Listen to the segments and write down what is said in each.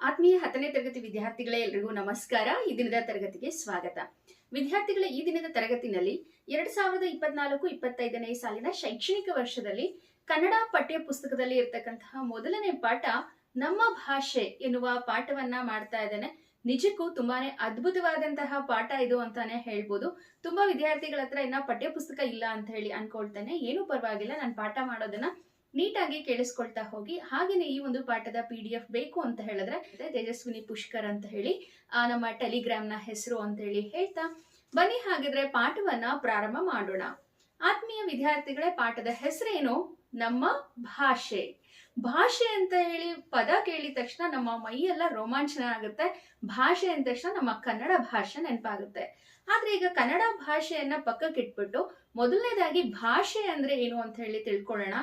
ಆತ್ಮೀಯ ಹತ್ತನೇ ತರಗತಿ ವಿದ್ಯಾರ್ಥಿಗಳೇ ಎಲ್ರಿಗೂ ನಮಸ್ಕಾರ. ಈ ದಿನದ ತರಗತಿಗೆ ಸ್ವಾಗತ. ವಿದ್ಯಾರ್ಥಿಗಳ, ಈ ದಿನದ ತರಗತಿನಲ್ಲಿ ಎರಡ್ ಸಾವಿರದ ಇಪ್ಪತ್ನಾಲ್ಕು ಇಪ್ಪತ್ತೈದನೇ ಸಾಲಿನ ಶೈಕ್ಷಣಿಕ ವರ್ಷದಲ್ಲಿ ಕನ್ನಡ ಪಠ್ಯ ಪುಸ್ತಕದಲ್ಲಿ ಇರತಕ್ಕಂತಹ ಮೊದಲನೇ ಪಾಠ ನಮ್ಮ ಭಾಷೆ ಎನ್ನುವ ಪಾಠವನ್ನ ಮಾಡ್ತಾ ಇದ್ದೇನೆ. ನಿಜಕ್ಕೂ ತುಂಬಾನೇ ಅದ್ಭುತವಾದಂತಹ ಪಾಠ ಇದು ಅಂತಾನೆ ಹೇಳ್ಬೋದು. ತುಂಬಾ ವಿದ್ಯಾರ್ಥಿಗಳ ಹತ್ರ ಇನ್ನ ಪಠ್ಯ ಪುಸ್ತಕ ಇಲ್ಲ ಅಂತ ಹೇಳಿ ಅನ್ಕೊಳ್ತೇನೆ. ಏನು ಪರವಾಗಿಲ್ಲ, ನಾನು ಪಾಠ ಮಾಡೋದನ್ನ ನೀಟಾಗಿ ಕೇಳಿಸ್ಕೊಳ್ತಾ ಹೋಗಿ. ಹಾಗೇನೆ ಈ ಒಂದು ಪಾಠದ ಪಿ ಡಿ ಎಫ್ ಬೇಕು ಅಂತ ಹೇಳಿದ್ರೆ, ತೇಜಸ್ವಿನಿ ಪುಷ್ಕರ್ ಅಂತ ಹೇಳಿ ನಮ್ಮ ಟೆಲಿಗ್ರಾಮ್ನ ಹೆಸರು ಅಂತ ಹೇಳಿ ಹೇಳ್ತಾ, ಬನ್ನಿ ಹಾಗಿದ್ರೆ ಪಾಠವನ್ನ ಪ್ರಾರಂಭ ಮಾಡೋಣ. ಆತ್ಮೀಯ ವಿದ್ಯಾರ್ಥಿಗಳೇ, ಪಾಠದ ಹೆಸರೇನು? ನಮ್ಮ ಭಾಷೆ. ಭಾಷೆ ಅಂತ ಹೇಳಿ ಪದ ಕೇಳಿದ ತಕ್ಷಣ ನಮ್ಮ ಮೈಯೆಲ್ಲ ರೋಮಾಂಚನ ಆಗುತ್ತೆ ಭಾಷೆ ಅಂದ ತಕ್ಷಣ ನಮ್ಮ ಕನ್ನಡ ಭಾಷೆ ನೆನಪಾಗುತ್ತೆ. ಆದ್ರೆ ಈಗ ಕನ್ನಡ ಭಾಷೆಯನ್ನ ಪಕ್ಕಕ್ಕೆ ಇಟ್ಬಿಟ್ಟು ಮೊದಲನೇದಾಗಿ ಭಾಷೆ ಅಂದ್ರೆ ಏನು ಅಂತ ಹೇಳಿ ತಿಳ್ಕೊಳ್ಳೋಣ.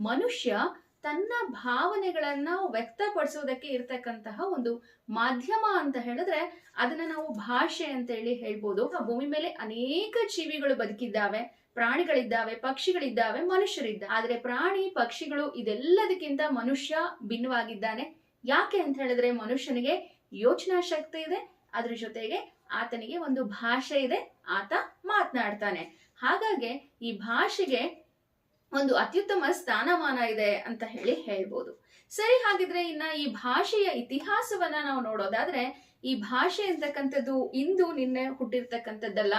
ಮನುಷ್ಯ ತನ್ನ ಭಾವನೆಗಳನ್ನ ವ್ಯಕ್ತಪಡಿಸೋದಕ್ಕೆ ಇರ್ತಕ್ಕಂತಹ ಒಂದು ಮಾಧ್ಯಮ ಅಂತ ಹೇಳಿದ್ರೆ ಅದನ್ನ ನಾವು ಭಾಷೆ ಅಂತ ಹೇಳಿ ಹೇಳ್ಬೋದು. ಆ ಭೂಮಿ ಮೇಲೆ ಅನೇಕ ಜೀವಿಗಳು ಬದುಕಿದ್ದಾವೆ, ಪ್ರಾಣಿಗಳಿದ್ದಾವೆ, ಪಕ್ಷಿಗಳಿದ್ದಾವೆ ಮನುಷ್ಯರಿದ್ದಾವೆ ಆದ್ರೆ ಪ್ರಾಣಿ, ಪಕ್ಷಿಗಳು ಇದೆಲ್ಲದಕ್ಕಿಂತ ಮನುಷ್ಯ ಭಿನ್ನವಾಗಿದ್ದಾನೆ. ಯಾಕೆ ಅಂತ ಹೇಳಿದ್ರೆ ಮನುಷ್ಯನಿಗೆ ಯೋಚನಾ ಶಕ್ತಿ ಇದೆ, ಅದ್ರ ಜೊತೆಗೆ ಆತನಿಗೆ ಒಂದು ಭಾಷೆ ಇದೆ, ಆತ ಮಾತನಾಡ್ತಾನೆ. ಹಾಗಾಗಿ ಈ ಭಾಷೆಗೆ ಒಂದು ಅತ್ಯುತ್ತಮ ಸ್ಥಾನಮಾನ ಇದೆ ಅಂತ ಹೇಳಿ ಹೇಳ್ಬೋದು. ಸರಿ, ಹಾಗಿದ್ರೆ ಇನ್ನ ಈ ಭಾಷೆಯ ಇತಿಹಾಸವನ್ನ ನಾವು ನೋಡೋದಾದ್ರೆ, ಈ ಭಾಷೆ ಅಂತಕ್ಕಂಥದ್ದು ಇಂದು ನಿನ್ನೆ ಹುಟ್ಟಿರ್ತಕ್ಕಂಥದ್ದಲ್ಲ,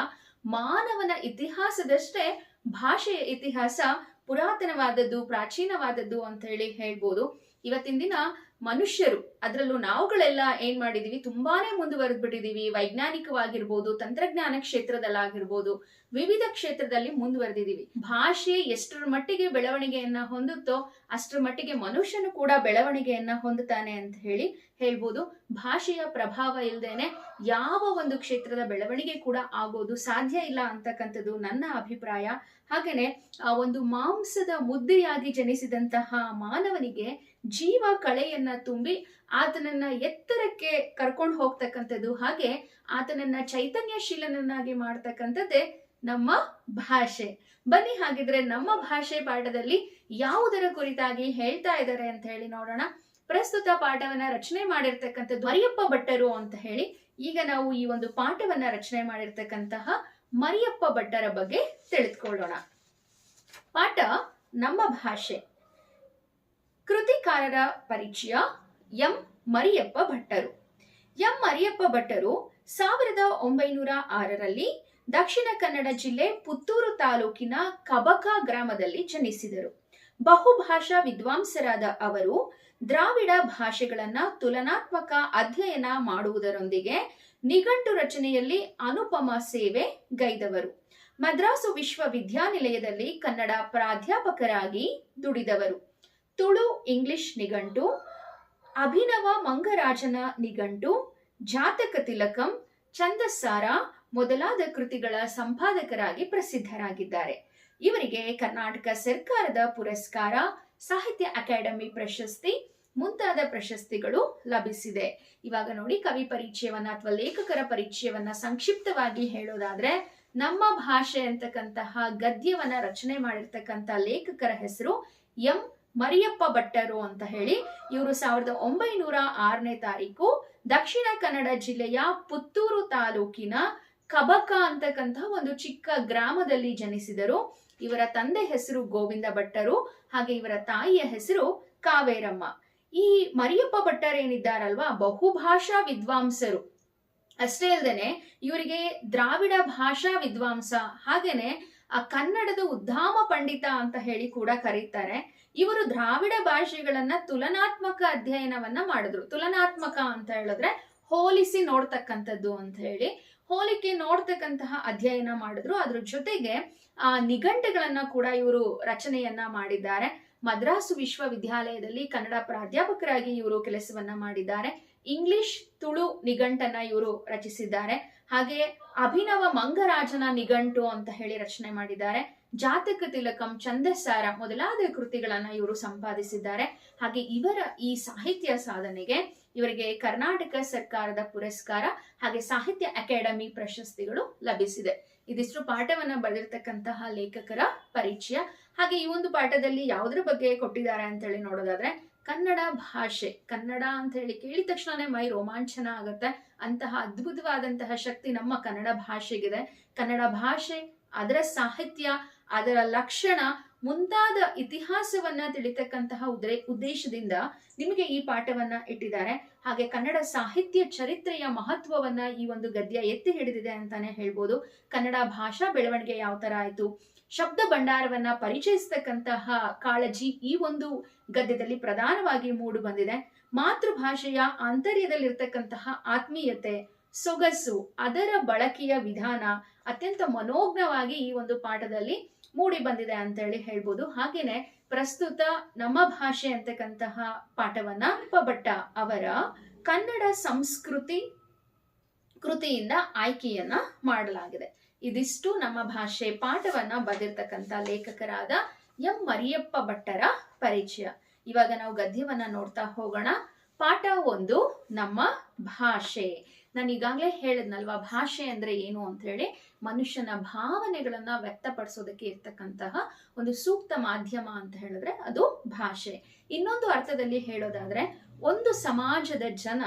ಮಾನವನ ಇತಿಹಾಸದಷ್ಟೇ ಭಾಷೆಯ ಇತಿಹಾಸ ಪುರಾತನವಾದದ್ದು, ಪ್ರಾಚೀನವಾದದ್ದು ಅಂತ ಹೇಳಿ ಹೇಳ್ಬೋದು. ಇವತ್ತಿನ ದಿನ ಮನುಷ್ಯರು, ಅದರಲ್ಲೂ ನಾವುಗಳೆಲ್ಲ ಏನ್ ಮಾಡಿದೀವಿ? ತುಂಬಾನೇ ಮುಂದುವರೆದ್ ಬಿಟ್ಟಿದೀವಿ ವೈಜ್ಞಾನಿಕವಾಗಿರ್ಬೋದು, ತಂತ್ರಜ್ಞಾನ ಕ್ಷೇತ್ರದಲ್ಲಾಗಿರ್ಬೋದು, ವಿವಿಧ ಕ್ಷೇತ್ರದಲ್ಲಿ ಮುಂದುವರೆದಿದ್ದೀವಿ ಭಾಷೆ ಎಷ್ಟರ ಮಟ್ಟಿಗೆ ಬೆಳವಣಿಗೆಯನ್ನ ಹೊಂದುತ್ತೋ, ಅಷ್ಟರ ಮಟ್ಟಿಗೆ ಮನುಷ್ಯನು ಕೂಡ ಬೆಳವಣಿಗೆಯನ್ನ ಹೊಂದುತ್ತಾನೆ ಅಂತ ಹೇಳಿ ಹೇಳ್ಬೋದು. ಭಾಷೆಯ ಪ್ರಭಾವ ಇಲ್ದೇನೆ ಯಾವ ಒಂದು ಕ್ಷೇತ್ರದ ಬೆಳವಣಿಗೆ ಕೂಡ ಆಗೋದು ಸಾಧ್ಯ ಇಲ್ಲ ಅಂತಕ್ಕಂಥದ್ದು ನನ್ನ ಅಭಿಪ್ರಾಯ. ಹಾಗೇನೆ ಆ ಒಂದು ಮಾಂಸದ ಮುದ್ದೆಯಾಗಿ ಜನಿಸಿದಂತಹ ಮಾನವನಿಗೆ ಜೀವ ಕಳೆಯನ್ನ ತುಂಬಿ ಆತನನ್ನ ಎತ್ತರಕ್ಕೆ ಕರ್ಕೊಂಡು ಹೋಗ್ತಕ್ಕಂಥದ್ದು. ಹಾಗೆ ಆತನನ್ನ ಚೈತನ್ಯಶೀಲನನ್ನಾಗಿ ಮಾಡ್ತಕ್ಕಂಥದ್ದೇ ನಮ್ಮ ಭಾಷೆ. ಬನ್ನಿ ಹಾಗಿದ್ರೆ ನಮ್ಮ ಭಾಷೆ ಪಾಠದಲ್ಲಿ ಯಾವುದರ ಕುರಿತಾಗಿ ಹೇಳ್ತಾ ಇದ್ದಾರೆ ಅಂತ ಹೇಳಿ ನೋಡೋಣ. ಪ್ರಸ್ತುತ ಪಾಠವನ್ನ ರಚನೆ ಮಾಡಿರ್ತಕ್ಕಂಥದ್ದು ಮರಿಯಪ್ಪ ಭಟ್ಟರು ಅಂತ ಹೇಳಿ. ಈಗ ನಾವು ಈ ಒಂದು ಪಾಠವನ್ನ ರಚನೆ ಮಾಡಿರ್ತಕ್ಕಂತಹ ಮರಿಯಪ್ಪ ಭಟ್ಟರ ಬಗ್ಗೆ ತಿಳಿದುಕೊಳ್ಳೋಣ. ಪಾಠ ನಮ್ಮ ಭಾಷೆ. ಕೃತಿಕಾರರ ಪರಿಚಯ ಎಂ ಮರಿಯಪ್ಪ ಭಟ್ಟರು. ಎಂ ಮರಿಯಪ್ಪ ಭಟ್ಟರು ಸಾವಿರದ ಒಂಬೈನೂರ ಆರರಲ್ಲಿ ದಕ್ಷಿಣ ಕನ್ನಡ ಜಿಲ್ಲೆ ಪುತ್ತೂರು ತಾಲೂಕಿನ ಕಬಕ ಗ್ರಾಮದಲ್ಲಿ ಜನಿಸಿದರು. ಬಹುಭಾಷಾ ವಿದ್ವಾಂಸರಾದ ಅವರು ದ್ರಾವಿಡ ಭಾಷೆಗಳನ್ನ ತುಲನಾತ್ಮಕ ಅಧ್ಯಯನ ಮಾಡುವುದರೊಂದಿಗೆ ನಿಘಂಟು ರಚನೆಯಲ್ಲಿ ಅನುಪಮ ಸೇವೆ ಗೈದವರು. ಮದ್ರಾಸು ವಿಶ್ವವಿದ್ಯಾನಿಲಯದಲ್ಲಿ ಕನ್ನಡ ಪ್ರಾಧ್ಯಾಪಕರಾಗಿ ದುಡಿದವರು. ತುಳು ಇಂಗ್ಲಿಷ್ ನಿಘಂಟು, ಅಭಿನವ ಮಂಗರಾಜನ ನಿಘಂಟು, ಜಾತಕ ತಿಲಕಂ ಚಂದಸ್ಸಾರ ಮೊದಲಾದ ಕೃತಿಗಳ ಸಂಪಾದಕರಾಗಿ ಪ್ರಸಿದ್ಧರಾಗಿದ್ದಾರೆ. ಇವರಿಗೆ ಕರ್ನಾಟಕ ಸರ್ಕಾರದ ಪುರಸ್ಕಾರ, ಸಾಹಿತ್ಯ ಅಕಾಡೆಮಿ ಪ್ರಶಸ್ತಿ, ಮುಂತಾದ ಪ್ರಶಸ್ತಿಗಳು ಲಭಿಸಿದೆ. ಇವಾಗ ನೋಡಿ ಕವಿ ಪರಿಚಯವನ್ನ ಅಥವಾ ಲೇಖಕರ ಪರಿಚಯವನ್ನ ಸಂಕ್ಷಿಪ್ತವಾಗಿ ಹೇಳೋದಾದ್ರೆ, ನಮ್ಮ ಭಾಷೆ ಅಂತಕ್ಕಂತಹ ಗದ್ಯವನ್ನ ರಚನೆ ಮಾಡಿರ್ತಕ್ಕಂಥ ಲೇಖಕರ ಹೆಸರು ಎಂ. ಮರಿಯಪ್ಪ ಭಟ್ಟರು ಅಂತ ಹೇಳಿ ಇವರು ಸಾವಿರದ ಒಂಬೈನೂರ ಆರನೇ ತಾರೀಕು ದಕ್ಷಿಣ ಕನ್ನಡ ಜಿಲ್ಲೆಯ ಪುತ್ತೂರು ತಾಲೂಕಿನ ಕಬಕ ಅಂತಕ್ಕಂತಹ ಒಂದು ಚಿಕ್ಕ ಗ್ರಾಮದಲ್ಲಿ ಜನಿಸಿದರು. ಇವರ ತಂದೆ ಹೆಸರು ಗೋವಿಂದ ಭಟ್ಟರು, ಹಾಗೆ ಇವರ ತಾಯಿಯ ಹೆಸರು ಕಾವೇರಮ್ಮ. ಈ ಮರಿಯಪ್ಪ ಭಟ್ಟರೇನಿದ್ದಾರಲ್ವಾ? ಬಹುಭಾಷಾ ವಿದ್ವಾಂಸರು. ಅಷ್ಟೇ ಅಲ್ಲದೆ ಇವರಿಗೆ ದ್ರಾವಿಡ ಭಾಷಾ ವಿದ್ವಾಂಸ, ಹಾಗೇನೆ ಆ ಕನ್ನಡದ ಉದ್ದಾಮ ಪಂಡಿತ ಅಂತ ಹೇಳಿ ಕೂಡ ಕರೀತಾರೆ. ಇವರು ದ್ರಾವಿಡ ಭಾಷೆಗಳನ್ನ ತುಲನಾತ್ಮಕ ಅಧ್ಯಯನವನ್ನ ಮಾಡಿದ್ರು. ತುಲನಾತ್ಮಕ ಅಂತ ಹೇಳಿದ್ರೆ ಹೋಲಿಸಿ ನೋಡ್ತಕ್ಕಂಥದ್ದು ಅಂತ ಹೇಳಿ. ಹೋಲಿಕೆ ನೋಡ್ತಕ್ಕಂತಹ ಅಧ್ಯಯನ ಮಾಡಿದ್ರು. ಅದ್ರ ಜೊತೆಗೆ, ಆ, ನಿಘಂಟುಗಳನ್ನ ಕೂಡ ಇವರು ರಚನೆಯನ್ನ ಮಾಡಿದ್ದಾರೆ. ಮದ್ರಾಸು ವಿಶ್ವವಿದ್ಯಾಲಯದಲ್ಲಿ ಕನ್ನಡ ಪ್ರಾಧ್ಯಾಪಕರಾಗಿ ಇವರು ಕೆಲಸವನ್ನ ಮಾಡಿದ್ದಾರೆ. ಇಂಗ್ಲಿಷ್ ತುಳು ನಿಘಂಟನ್ನ ಇವರು ರಚಿಸಿದ್ದಾರೆ. ಹಾಗೆ ಅಭಿನವ ಮಂಗರಾಜನ ನಿಘಂಟು ಅಂತ ಹೇಳಿ ರಚನೆ ಮಾಡಿದ್ದಾರೆ. ಜಾತಕ ತಿಲಕಂ, ಛಂದಸ್ಸಾರ ಮೊದಲಾದ ಕೃತಿಗಳನ್ನ ಇವರು ಸಂಪಾದಿಸಿದ್ದಾರೆ. ಹಾಗೆ ಇವರ ಈ ಸಾಹಿತ್ಯ ಸಾಧನೆಗೆ ಇವರಿಗೆ ಕರ್ನಾಟಕ ಸರ್ಕಾರದ ಪುರಸ್ಕಾರ ಹಾಗೆ ಸಾಹಿತ್ಯ ಅಕಾಡೆಮಿ ಪ್ರಶಸ್ತಿಗಳು ಲಭಿಸಿದೆ. ಇದಿಷ್ಟು ಪಾಠವನ್ನ ಬರೆದಿರ್ತಕ್ಕಂತಹ ಲೇಖಕರ ಪರಿಚಯ. ಹಾಗೆ ಈ ಒಂದು ಪಾಠದಲ್ಲಿ ಯಾವುದ್ರ ಬಗ್ಗೆ ಕೊಟ್ಟಿದ್ದಾರೆ ಅಂತ ಹೇಳಿ ನೋಡೋದಾದ್ರೆ, ಕನ್ನಡ ಭಾಷೆ, ಕನ್ನಡ ಅಂತ ಹೇಳಿ ಕೇಳಿದ ತಕ್ಷಣನೇ ಮೈ ರೋಮಾಂಚನ ಆಗುತ್ತೆ. ಅಂತಹ ಅದ್ಭುತವಾದಂತಹ ಶಕ್ತಿ ನಮ್ಮ ಕನ್ನಡ ಭಾಷೆಗಿದೆ. ಕನ್ನಡ ಭಾಷೆ, ಅದರ ಸಾಹಿತ್ಯ ಅದರ ಲಕ್ಷಣ ಮುಂತಾದ ಇತಿಹಾಸವನ್ನ ತಿಳಿತಕ್ಕಂತಹ ಉದ್ರೆ ಉದ್ದೇಶದಿಂದ ನಿಮಗೆ ಈ ಪಾಠವನ್ನ ಇಟ್ಟಿದ್ದಾರೆ. ಹಾಗೆ ಕನ್ನಡ ಸಾಹಿತ್ಯ ಚರಿತ್ರೆಯ ಮಹತ್ವವನ್ನ ಈ ಒಂದು ಗದ್ಯ ಎತ್ತಿ ಹಿಡಿದಿದೆ ಅಂತಾನೆ ಹೇಳ್ಬೋದು. ಕನ್ನಡ ಭಾಷಾ ಬೆಳವಣಿಗೆ ಯಾವ ತರ ಆಯ್ತು? ಶಬ್ದ ಭಂಡಾರವನ್ನ ಪರಿಚಯಿಸತಕ್ಕಂತಹ ಕಾಳಜಿ ಈ ಒಂದು ಗದ್ಯದಲ್ಲಿ ಪ್ರಧಾನವಾಗಿ ಮೂಡು ಬಂದಿದೆ. ಮಾತೃಭಾಷೆಯ ಆಂತರ್ಯದಲ್ಲಿರ್ತಕ್ಕಂತಹ ಆತ್ಮೀಯತೆ, ಸೊಗಸು, ಅದರ ಬಳಕೆಯ ವಿಧಾನ ಅತ್ಯಂತ ಮನೋಜ್ಞವಾಗಿ ಈ ಒಂದು ಪಾಠದಲ್ಲಿ ಮೂಡಿ ಬಂದಿದೆ ಅಂತ ಹೇಳಿ ಹೇಳ್ಬೋದು. ಹಾಗೇನೆ ಪ್ರಸ್ತುತ ನಮ್ಮ ಭಾಷೆ ಅಂತಕ್ಕಂತಹ ಪಾಠವನ್ನ ಭಟ್ಟ ಅವರ ಕನ್ನಡ ಸಂಸ್ಕೃತಿ ಕೃತಿಯಿಂದ ಆಯ್ಕೆಯನ್ನ ಮಾಡಲಾಗಿದೆ. ಇದಿಷ್ಟು ನಮ್ಮ ಭಾಷೆ ಪಾಠವನ್ನ ಬರೆದಿರ್ತಕ್ಕಂಥ ಲೇಖಕರಾದ ಎಂ ಮರಿಯಪ್ಪ ಭಟ್ಟರ ಪರಿಚಯ. ಇವಾಗ ನಾವು ಗದ್ಯವನ್ನ ನೋಡ್ತಾ ಹೋಗೋಣ. ಪಾಠ ಒಂದು ನಮ್ಮ ಭಾಷೆ. ನಾನು ಈಗಾಗಲೇ ಹೇಳಿದ್ನಲ್ವಾ, ಭಾಷೆ ಅಂದ್ರೆ ಏನು ಅಂತ ಹೇಳಿ ಮನುಷ್ಯನ ಭಾವನೆಗಳನ್ನ ವ್ಯಕ್ತಪಡಿಸೋದಕ್ಕೆ ಇರ್ತಕ್ಕಂತಹ ಒಂದು ಸೂಕ್ತ ಮಾಧ್ಯಮ ಅಂತ ಹೇಳಿದ್ರೆ ಅದು ಭಾಷೆ. ಇನ್ನೊಂದು ಅರ್ಥದಲ್ಲಿ ಹೇಳೋದಾದ್ರೆ, ಒಂದು ಸಮಾಜದ ಜನ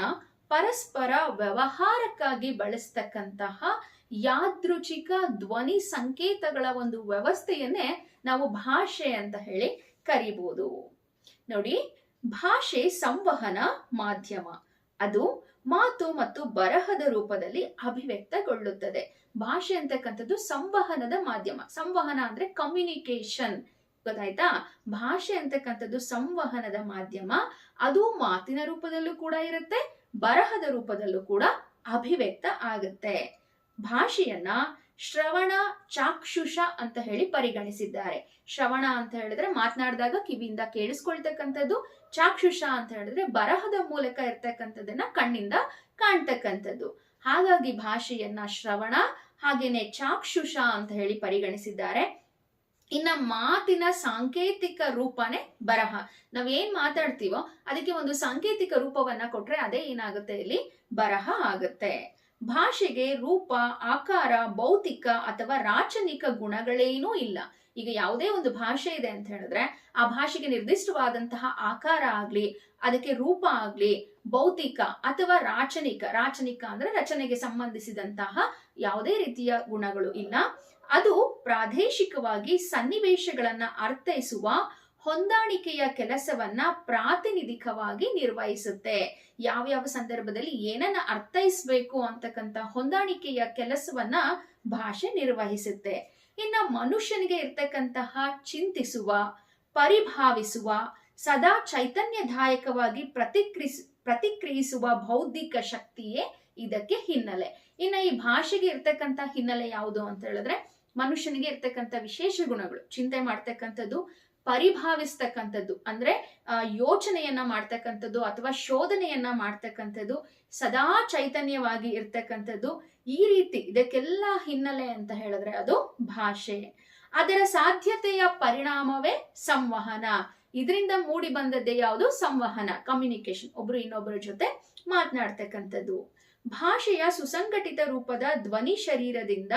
ಪರಸ್ಪರ ವ್ಯವಹಾರಕ್ಕಾಗಿ ಬಳಸ್ತಕ್ಕಂತಹ ಯಾದೃಚ್ಛಿಕ ಧ್ವನಿ ಸಂಕೇತಗಳ ಒಂದು ವ್ಯವಸ್ಥೆಯನ್ನೇ ನಾವು ಭಾಷೆ ಅಂತ ಹೇಳಿ ಕರಿಬಹುದು ನೋಡಿ, ಭಾಷೆ ಸಂವಹನ ಮಾಧ್ಯಮ. ಅದು ಮಾತು ಮತ್ತು ಬರಹದ ರೂಪದಲ್ಲಿ ಅಭಿವ್ಯಕ್ತಗೊಳ್ಳುತ್ತದೆ. ಭಾಷೆ ಅಂತಕ್ಕಂಥದ್ದು ಸಂವಹನದ ಮಾಧ್ಯಮ. ಸಂವಹನ ಅಂದ್ರೆ ಕಮ್ಯುನಿಕೇಶನ್ ಗೊತ್ತಾಯ್ತಾ? ಭಾಷೆ ಅಂತಕ್ಕಂಥದ್ದು ಸಂವಹನದ ಮಾಧ್ಯಮ. ಅದು ಮಾತಿನ ರೂಪದಲ್ಲೂ ಕೂಡ ಇರುತ್ತೆ, ಬರಹದ ರೂಪದಲ್ಲೂ ಕೂಡ ಅಭಿವ್ಯಕ್ತ ಆಗುತ್ತೆ. ಭಾಷೆಯನ್ನ ಶ್ರವಣ ಚಾಕ್ಷುಷ ಅಂತ ಹೇಳಿ ಪರಿಗಣಿಸಿದ್ದಾರೆ. ಶ್ರವಣ ಅಂತ ಹೇಳಿದ್ರೆ ಮಾತನಾಡಿದಾಗ ಕಿವಿಯಿಂದ ಕೇಳಿಸ್ಕೊಳ್ತಕ್ಕಂಥದ್ದು, ಚಾಕ್ಷುಷ ಅಂತ ಹೇಳಿದ್ರೆ ಬರಹದ ಮೂಲಕ ಇರ್ತಕ್ಕಂಥದ್ದನ್ನ ಕಣ್ಣಿಂದ ಕಾಣ್ತಕ್ಕಂಥದ್ದು. ಹಾಗಾಗಿ ಭಾಷೆಯನ್ನ ಶ್ರವಣ ಹಾಗೇನೆ ಚಾಕ್ಷುಷ ಅಂತ ಹೇಳಿ ಪರಿಗಣಿಸಿದ್ದಾರೆ. ಇನ್ನ ಮಾತಿನ ಸಾಂಕೇತಿಕ ರೂಪನೇ ಬರಹ. ನಾವ್ ಏನ್ ಮಾತಾಡ್ತೀವೋ ಅದಕ್ಕೆ ಒಂದು ಸಾಂಕೇತಿಕ ರೂಪವನ್ನ ಕೊಟ್ರೆ ಅದೇ ಏನಾಗುತ್ತೆ ಇಲ್ಲಿ? ಬರಹ ಆಗುತ್ತೆ. ಭಾಷೆಗೆ ರೂಪ, ಆಕಾರ, ಭೌತಿಕ ಅಥವಾ ರಾಚನಿಕ ಗುಣಗಳೇನೂ ಇಲ್ಲ. ಈಗ ಯಾವುದೇ ಒಂದು ಭಾಷೆ ಇದೆ ಅಂತ ಹೇಳಿದ್ರೆ, ಆ ಭಾಷೆಗೆ ನಿರ್ದಿಷ್ಟವಾದಂತಹ ಆಕಾರ ಆಗ್ಲಿ, ಅದಕ್ಕೆ ರೂಪ ಆಗ್ಲಿ, ಭೌತಿಕ ಅಥವಾ ರಾಚನಿಕ ರಾಚನಿಕ ಅಂದ್ರೆ ರಚನೆಗೆ ಸಂಬಂಧಿಸಿದಂತಹ ಯಾವುದೇ ರೀತಿಯ ಗುಣಗಳು ಇಲ್ಲ. ಅದು ಪ್ರಾದೇಶಿಕವಾಗಿ ಸನ್ನಿವೇಶಗಳನ್ನ ಅರ್ಥೈಸುವ ಹೊಂದಾಣಿಕೆಯ ಕೆಲಸವನ್ನ ಪ್ರಾತಿನಿಧಿಕವಾಗಿ ನಿರ್ವಹಿಸುತ್ತೆ. ಯಾವ್ಯಾವ ಸಂದರ್ಭದಲ್ಲಿ ಏನನ್ನ ಅರ್ಥೈಸ್ಬೇಕು ಅಂತಕ್ಕಂಥ ಹೊಂದಾಣಿಕೆಯ ಕೆಲಸವನ್ನ ಭಾಷೆ ನಿರ್ವಹಿಸುತ್ತೆ. ಇನ್ನ ಮನುಷ್ಯನಿಗೆ ಇರ್ತಕ್ಕಂತಹ ಚಿಂತಿಸುವ, ಪರಿಭಾವಿಸುವ, ಸದಾ ಚೈತನ್ಯದಾಯಕವಾಗಿ ಪ್ರತಿಕ್ರಿಸ್, ಪ್ರತಿಕ್ರಿಯಿಸುವ ಬೌದ್ಧಿಕ ಶಕ್ತಿಯೇ ಇದಕ್ಕೆ ಹಿನ್ನೆಲೆ. ಇನ್ನ ಈ ಭಾಷೆಗೆ ಇರ್ತಕ್ಕಂಥ ಹಿನ್ನೆಲೆ ಯಾವುದು ಅಂತ ಹೇಳಿದ್ರೆ ಮನುಷ್ಯನಿಗೆ ಇರ್ತಕ್ಕಂಥ ವಿಶೇಷ ಗುಣಗಳು. ಚಿಂತೆ ಮಾಡ್ತಕ್ಕಂಥದ್ದು ಪರಿಭಾವಿಸ್ತಕ್ಕಂಥದ್ದು. ಅಂದ್ರೆ ಯೋಚನೆಯನ್ನ ಮಾಡ್ತಕ್ಕಂಥದ್ದು ಅಥವಾ ಶೋಧನೆಯನ್ನ ಮಾಡ್ತಕ್ಕಂಥದ್ದು ಸದಾ ಚೈತನ್ಯವಾಗಿ ಇರ್ತಕ್ಕಂಥದ್ದು ಈ ರೀತಿ. ಇದಕ್ಕೆಲ್ಲ ಹಿನ್ನೆಲೆ ಅಂತ ಹೇಳಿದ್ರೆ ಅದು ಭಾಷೆ. ಅದರ ಸಾಧ್ಯತೆಯ ಪರಿಣಾಮವೇ ಸಂವಹನ. ಇದರಿಂದ ಮೂಡಿ ಬಂದದ್ದೇ ಯಾವುದು? ಸಂವಹನ ಕಮ್ಯುನಿಕೇಶನ್ ಒಬ್ರು ಇನ್ನೊಬ್ಬರ ಜೊತೆ ಮಾತನಾಡ್ತಕ್ಕಂಥದ್ದು. ಭಾಷೆಯ ಸುಸಂಘಟಿತ ರೂಪದ ಧ್ವನಿ ಶರೀರದಿಂದ